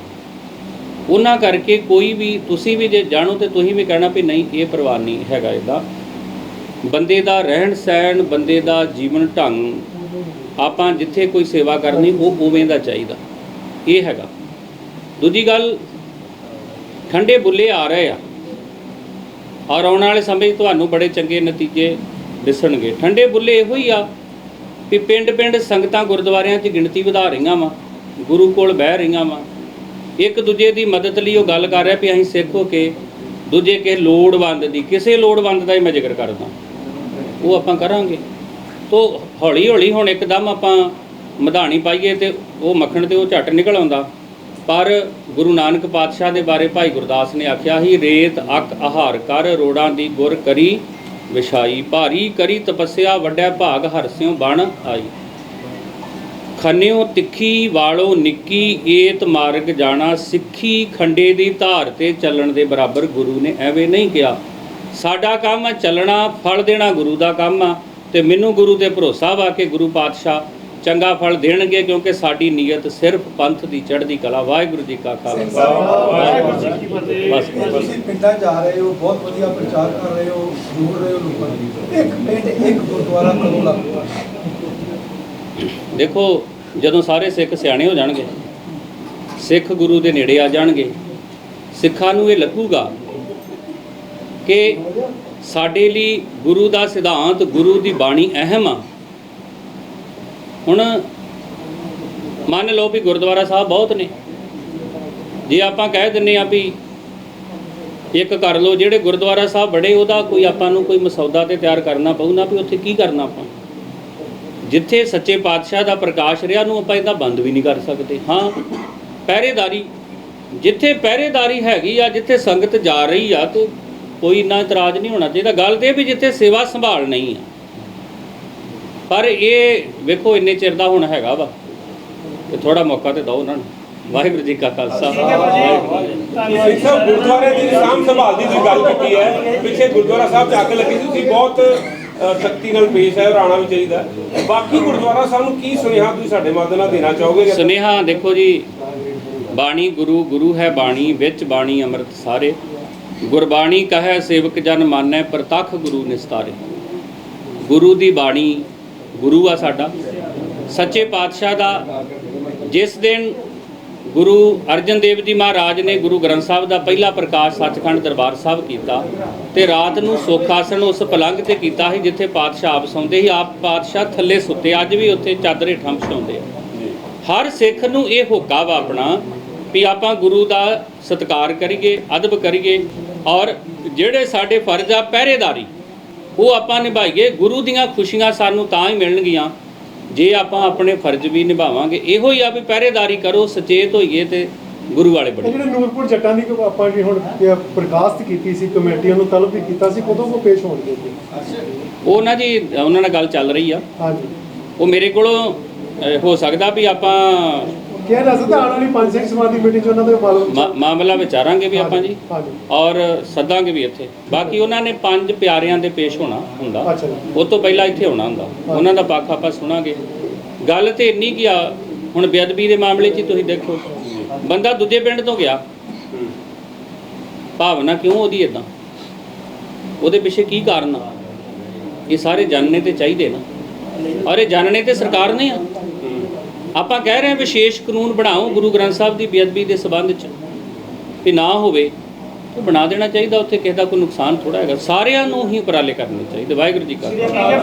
ਉਹਨਾਂ ਕਰਕੇ ਕੋਈ ਵੀ, ਤੁਸੀਂ ਵੀ ਜੇ ਜਾਣੋ ਤੇ ਤੁਸੀਂ ਵੀ ਕਹਿਣਾ ਵੀ ਨਹੀਂ, ਇਹ ਪਰਵਾਹ ਨਹੀਂ ਹੈਗਾ ਇਹਦਾ। ਬੰਦੇ ਦਾ ਰਹਿਣ ਸਹਿਣ, ਬੰਦੇ ਦਾ ਜੀਵਨ ਢੰਗ, ਆਪਾਂ ਜਿੱਥੇ ਕੋਈ ਸੇਵਾ ਕਰਨੀ, ਉਹ ਉਵੇਂ ਦਾ ਚਾਹੀਦਾ। ਇਹ ਹੈਗਾ। ਦੂਜੀ ਗੱਲ, ਠੰਡੇ ਬੁੱਲੇ ਆ ਰਹੇ ਆ। ਔਰ ਆਉਣ ਵਾਲੇ ਸਮੇਂ 'ਚ ਤੁਹਾਨੂੰ ਬੜੇ ਚੰਗੇ ਨਤੀਜੇ ਦਿਸਣਗੇ। ਠੰਡੇ ਬੁੱਲੇ ਇਹੋ ਹੀ ਆ ਵੀ ਪਿੰਡ-ਪਿੰਡ ਸੰਗਤਾਂ ਗੁਰਦੁਆਰਿਆਂ 'ਚ ਗਿਣਤੀ ਵਧਾ ਰਹੀਆਂ ਵਾ, ਗੁਰੂ ਕੋਲ ਬਹਿ ਰਹੀਆਂ ਵਾ। ਇੱਕ ਦੂਜੇ ਦੀ ਮਦਦ ਲਈ ਉਹ ਗੱਲ ਕਰ ਰਿਹਾ ਵੀ ਅਸੀਂ ਸਿੱਖ ਹੋ ਕੇ ਦੂਜੇ ਕਿਸੇ ਲੋੜਵੰਦ ਦੀ, ਕਿਸੇ ਲੋੜਵੰਦ ਦਾ ਹੀ ਮੈਂ ਜ਼ਿਕਰ ਕਰਦਾ। ਉਹ ਆਪਾਂ ਕਰਾਂਗੇ। ਤੋ ਹੌਲੀ ਹੌਲੀ ਹੁਣ ਇੱਕਦਮ ਆਪਾਂ ਮਧਾਣੀ ਪਾਈਏ ਤੇ ਉਹ ਮੱਖਣ ਤੇ ਉਹ ਝੱਟ ਨਿਕਲ ਆਉਂਦਾ। ਪਰ ਗੁਰੂ ਨਾਨਕ ਪਾਤਸ਼ਾਹ ਦੇ ਬਾਰੇ ਭਾਈ ਗੁਰਦਾਸ ਨੇ ਆਖਿਆ ਹੀ ਰੇਤ, ਅਕ, ਆਹਾਰ ਕਰ, ਰੋੜਾਂ ਦੀ ਗੁਰ ਕਰੀ, ਵਿਛਾਈ ਭਾਰੀ, ਕਰੀ ਤਪੱਸਿਆ, ਵੱਡਿਆ ਭਾਗ ਹਰਸਿਓ ਬਣ ਆਈ। ਖੰਨਿਓ ਤਿੱਖੀ, ਵਾਲੋ ਨਿੱਕੀ, ਏਤ ਮਾਰਗ ਜਾਣਾ ਸਿੱਖੀ, ਖੰਡੇ ਦੀ ਧਾਰ ਤੇ ਚੱਲਣ ਦੇ ਬਰਾਬਰ ਗੁਰੂ ਨੇ ਐਵੇਂ ਨਹੀਂ ਕਿਹਾ। ਸਾਡਾ ਕੰਮ ਹੈ ਚੱਲਣਾ, ਫਲ ਦੇਣਾ ਗੁਰੂ ਦਾ ਕੰਮ ਆ ਤੇ ਮੈਨੂੰ ਗੁਰੂ ਤੇ ਭਰੋਸਾ ਵਾ ਕਿ ਗੁਰੂ ਪਾਤਸ਼ਾਹ ਚੰਗਾ ਫਲ ਦੇਣਗੇ ਕਿਉਂਕਿ ਸਾਡੀ ਨੀਅਤ ਸਿਰਫ ਪੰਥ ਦੀ ਚੜ੍ਹਦੀ ਕਲਾ ਵਾਹਿਗੁਰੂ ਜੀ ਕਾ ਖਾਲਸਾ। ਵਾਹਿਗੁਰੂ ਜੀ ਕੀ ਫਤਿਹ। ਬਸ ਤੁਸੀਂ ਪਿੰਡਾਂ ਜਾ ਰਹੇ ਹੋ ਬਹੁਤ ਵਧੀਆ ਪ੍ਰਚਾਰ ਕਰ ਰਹੇ ਹੋ ਜੋੜ ਰਹੇ ਹੋ ਲੋਕਾਂ ਨੂੰ ਇੱਕ ਪਿੰਡ ਇੱਕ ਗੁਰਦੁਆਰਾ ਕਦੋਂ ਲੱਗੂ ਦੇਖੋ ਜਦੋਂ ਸਾਰੇ ਸਿੱਖ ਸਿਆਣੇ ਹੋ ਜਾਣਗੇ ਸਿੱਖ ਗੁਰੂ ਦੇ ਨੇੜੇ ਆ ਜਾਣਗੇ ਸਿੱਖਾਂ ਨੂੰ ਇਹ ਲੱਗੂਗਾ ਕਿ ਸਾਡੇ ਲਈ ਗੁਰੂ ਦਾ ਸਿਧਾਂਤ ਗੁਰੂ ਦੀ ਬਾਣੀ ਅਹਿਮ ਆ। ਹੁਣ ਮੰਨ ਲਓ ਵੀ ਗੁਰਦੁਆਰਾ ਸਾਹਿਬ ਬਹੁਤ ਨੇ। ਜੇ ਆਪਾਂ ਕਹਿ ਦਿੰਨੇ ਆ ਵੀ ਇੱਕ ਕਰ ਲਓ, ਜਿਹੜੇ ਗੁਰਦੁਆਰਾ ਸਾਹਿਬ ਬੜੇ, ਉਹਦਾ ਕੋਈ ਆਪਾਂ ਨੂੰ ਕੋਈ ਮਸੌਦਾ ਤੇ ਤਿਆਰ ਕਰਨਾ ਪਊਗਾ ਵੀ ਉੱਥੇ ਕੀ ਕਰਨਾ ਆਪਾਂ। ਜਿੱਥੇ ਸੱਚੇ ਪਾਤਸ਼ਾਹ ਦਾ ਪ੍ਰਕਾਸ਼ ਰਿਹਾ ਨੂੰ ਆਪਾਂ ਇਹਦਾ ਬੰਦ ਵੀ ਨਹੀਂ ਕਰ ਸਕਦੇ। ਹਾਂ, ਪਹਿਰੇਦਾਰੀ, ਜਿੱਥੇ ਪਹਿਰੇਦਾਰੀ ਹੈਗੀ ਆ, ਜਿੱਥੇ ਸੰਗਤ ਜਾ ਰਹੀ ਆ, ਤੇ ਕੋਈ ਇੰਨਾ ਇਤਰਾਜ਼ ਨਹੀਂ ਹੋਣਾ ਚਾਹੀਦਾ। ਗੱਲ ਤੇ ਵੀ ਜਿੱਥੇ ਸੇਵਾ ਸੰਭਾਲ ਨਹੀਂ ਆ। ਪਰ ਇਹ ਵੇਖੋ ਇੰਨੇ ਚਿਰ ਦਾ ਹੁਣ ਹੈਗਾ ਵਾ। ਤੇ ਥੋੜਾ ਮੌਕਾ ਤੇ ਦਿਓ ਉਹਨਾਂ ਨੂੰ। ਵਾਹਿਗੁਰੂ ਜੀ ਕਾ ਖਾਲਸਾ। ਵਾਹਿਗੁਰੂ ਜੀ ਕੀ ਫਤਿਹ। ਸਿੰਘ ਸਾਹਿਬ ਗੁਰਦੁਆਰੇ ਦੀ ਸਾਂਭ ਸੰਭਾਲ ਦੀ ਤੁਸੀਂ ਗੱਲ ਕੀਤੀ ਹੈ। ਪਿੱਛੇ ਗੁਰਦੁਆਰਾ ਸਾਹਿਬ ਚ ਅੱਗ ਲੱਗੀ ਸੀ। ਤੁਸੀਂ ਬਹੁਤ ਅ, ਸਖਤੀ ਨਾਲ ਪੇਸ਼ ਹੈ ਆਉਣਾ ਵੀ ਚਾਹੀਦਾ। ਬਾਕੀ ਗੁਰਦੁਆਰਾ ਸਾਹਿਬ ਨੂੰ ਕੀ ਸੁਨੇਹਾ ਤੁਸੀਂ ਸਾਡੇ ਮਾਧਿਅਮ ਨਾਲ ਦੇਣਾ ਚਾਹੋਗੇ? ਸੁਨੇਹਾ ਦੇਖੋ ਜੀ ਬਾਣੀ ਗੁਰੂ ਗੁਰੂ ਹੈ ਬਾਣੀ ਵਿੱਚ ਬਾਣੀ ਅੰਮ੍ਰਿਤ ਸਾਰੇ। ਗੁਰਬਾਣੀ ਕਹੈ ਸੇਵਕ ਜਨ ਮਾਨੈ ਪ੍ਰਤੱਖ ਗੁਰੂ ਨਿਸਤਾਰੇ। ਗੁਰੂ ਦੀ ਬਾਣੀ ਗੁਰੂ ਆ ਸਾਡਾ। ਸੱਚੇ ਪਾਤਸ਼ਾਹ ਦਾ ਜਿਸ ਦਿਨ ਗੁਰੂ ਅਰਜਨ ਦੇਵ ਜੀ ਮਹਾਰਾਜ ਨੇ ਗੁਰੂ ਗ੍ਰੰਥ ਸਾਹਿਬ ਦਾ ਪਹਿਲਾ ਪ੍ਰਕਾਸ਼ ਸੱਚਖੰਡ ਦਰਬਾਰ ਸਾਹਿਬ ਕੀਤਾ ਤੇ ਰਾਤ ਨੂੰ ਸੁਖਾਸਨ ਉਸ ਪਲੰਘ ਤੇ ਕੀਤਾ ਸੀ ਜਿੱਥੇ ਪਾਤਸ਼ਾਹ ਆਪ ਸੌਂਦੇ ਸੀ। ਆਪ ਪਾਤਸ਼ਾਹ ਥੱਲੇ ਸੁੱਤੇ ਅੱਜ ਵੀ ਉੱਥੇ ਚਾਦਰੇ ਠੰਪ ਸੌਂਦੇ ਆ। ਹਰ ਸਿੱਖ ਨੂੰ ਇਹ ਹੋਕਾ ਵਾ ਆਪਣਾ ਵੀ ਆਪਾਂ ਗੁਰੂ ਦਾ ਸਤਿਕਾਰ ਕਰੀਏ ਅਦਬ ਕਰੀਏ ਔਰ ਜਿਹੜੇ ਸਾਡੇ ਫਰਜ਼ ਆ ਪਹਿਰੇਦਾਰੀ। ਉਹ ਆਪਾਂ ਨਿਭਾਈਏ ਗੁਰੂ ਦੀਆਂ ਖੁਸ਼ੀਆਂ ਸਾਨੂੰ ਤਾਂ ਹੀ ਮਿਲਣਗੀਆਂ। ਜੇ ਆਪਾਂ ਆਪਣੇ ਫਰਜ਼ ਵੀ ਨਿਭਾਵਾਂਗੇ ਇਹੋ ਹੀ ਆ ਵੀ ਪਹਿਰੇਦਾਰੀ ਕਰੋ ਸਚੇਤ ਹੋਈਏ ਤੇ ਗੁਰੂ ਵਾਲੇ ਬਣੇ ਜਿਹੜੇ ਨੂਰਪੁਰ ਜੱਟਾਂ ਦੀ ਆਪਾਂ ਜੀ ਹੁਣ ਪ੍ਰਕਾਸ਼ਿਤ ਕੀਤੀ ਸੀ ਕਮੇਟੀਆਂ ਨੂੰ ਤਲਬ ਵੀ ਕੀਤਾ ਸੀ ਕਦੋਂ ਕੋ ਪੇਸ਼ ਹੋਣਗੇ ਉਹ ਨਾ ਜੀ ਉਹਨਾਂ ਨਾਲ ਗੱਲ ਚੱਲ ਰਹੀ ਆ। ਹਾਂਜੀ। ਉਹ ਮੇਰੇ ਕੋਲੋਂ ਹੋ ਸਕਦਾ ਵੀ ਆਪਾਂ ਕਿਹਾ ਜਾ ਸਕਦਾ ਆਉਣ ਵਾਲੀ ਪੰਜ ਸਿੰਘ ਸਮਾਜ ਦੀ ਮੀਟਿੰਗ 'ਚ ਉਹਨਾਂ ਦੇ ਮਾਲੂਮ ਮਾ- ਮਾਮਲਾ ਵਿਚਾਰਾਂਗੇ ਵੀ ਆਪਾਂ ਜੀ ਹਾਂਜੀ ਔਰ ਸੱਦਾਂਗੇ ਵੀ ਇੱਥੇ। ਬਾਕੀ ਉਹਨਾਂ ਨੇ ਪੰਜ ਪਿਆਰਿਆਂ ਦੇ ਪੇਸ਼ ਹੋਣਾ ਹੁੰਦਾ। ਅੱਛਾ ਜੀ। ਉਹ ਤੋਂ ਪਹਿਲਾਂ ਇੱਥੇ ਹੋਣਾ ਹੁੰਦਾ। ਉਹਨਾਂ ਦਾ ਪੱਖ ਆਪਾਂ ਸੁਣਾਂਗੇ। ਗੱਲ ਤੇ ਇੰਨੀ ਕੀ ਆ ਹੁਣ ਬੇਅਦਬੀ ਦੇ ਮਾਮਲੇ 'ਚ ਹੀ ਤੁਸੀਂ ਦੇਖੋ। ਬੰਦਾ ਦੂਜੇ ਪਿੰਡ ਤੋਂ ਗਿਆ। ਭਾਵਨਾ ਕਿਉਂ ਉਹਦੀ ਇਦਾਂ ਉਹਦੇ ਪਿੱਛੇ ਕੀ ਕਾਰਨ ਆ? ਇਹ ਸਾਰੇ ਜਾਣਨੇ ਤੇ ਚਾਹੀਦੇ ਨਾ। ਔਰ ਇਹ ਜਾਣਨੇ ਤੇ ਸਰਕਾਰ ਨੇ ਆ। ਆਪਾਂ ਕਹਿ ਰਹੇ ਹਾਂ ਵਿਸ਼ੇਸ਼ ਕਾਨੂੰਨ ਬਣਾਓ, ਗੁਰੂ ਗ੍ਰੰਥ ਸਾਹਿਬ ਦੀ ਬੇਅਦਬੀ ਦੇ ਸਬੰਧ 'ਚ ਕਿ ਨਾ ਹੋਵੇ ਉਹ ਬਣਾ ਦੇਣਾ ਚਾਹੀਦਾ, ਉੱਥੇ ਕਿਸੇ ਦਾ ਕੋਈ ਨੁਕਸਾਨ ਥੋੜਾ ਹੈਗਾ। ਸਾਰਿਆਂ ਨੂੰ ਹੀ ਉਪਰਾਲੇ ਕਰਨੇ ਚਾਹੀਦੇ, ਵਾਹਿਗੁਰੂ ਜੀ ਕਾ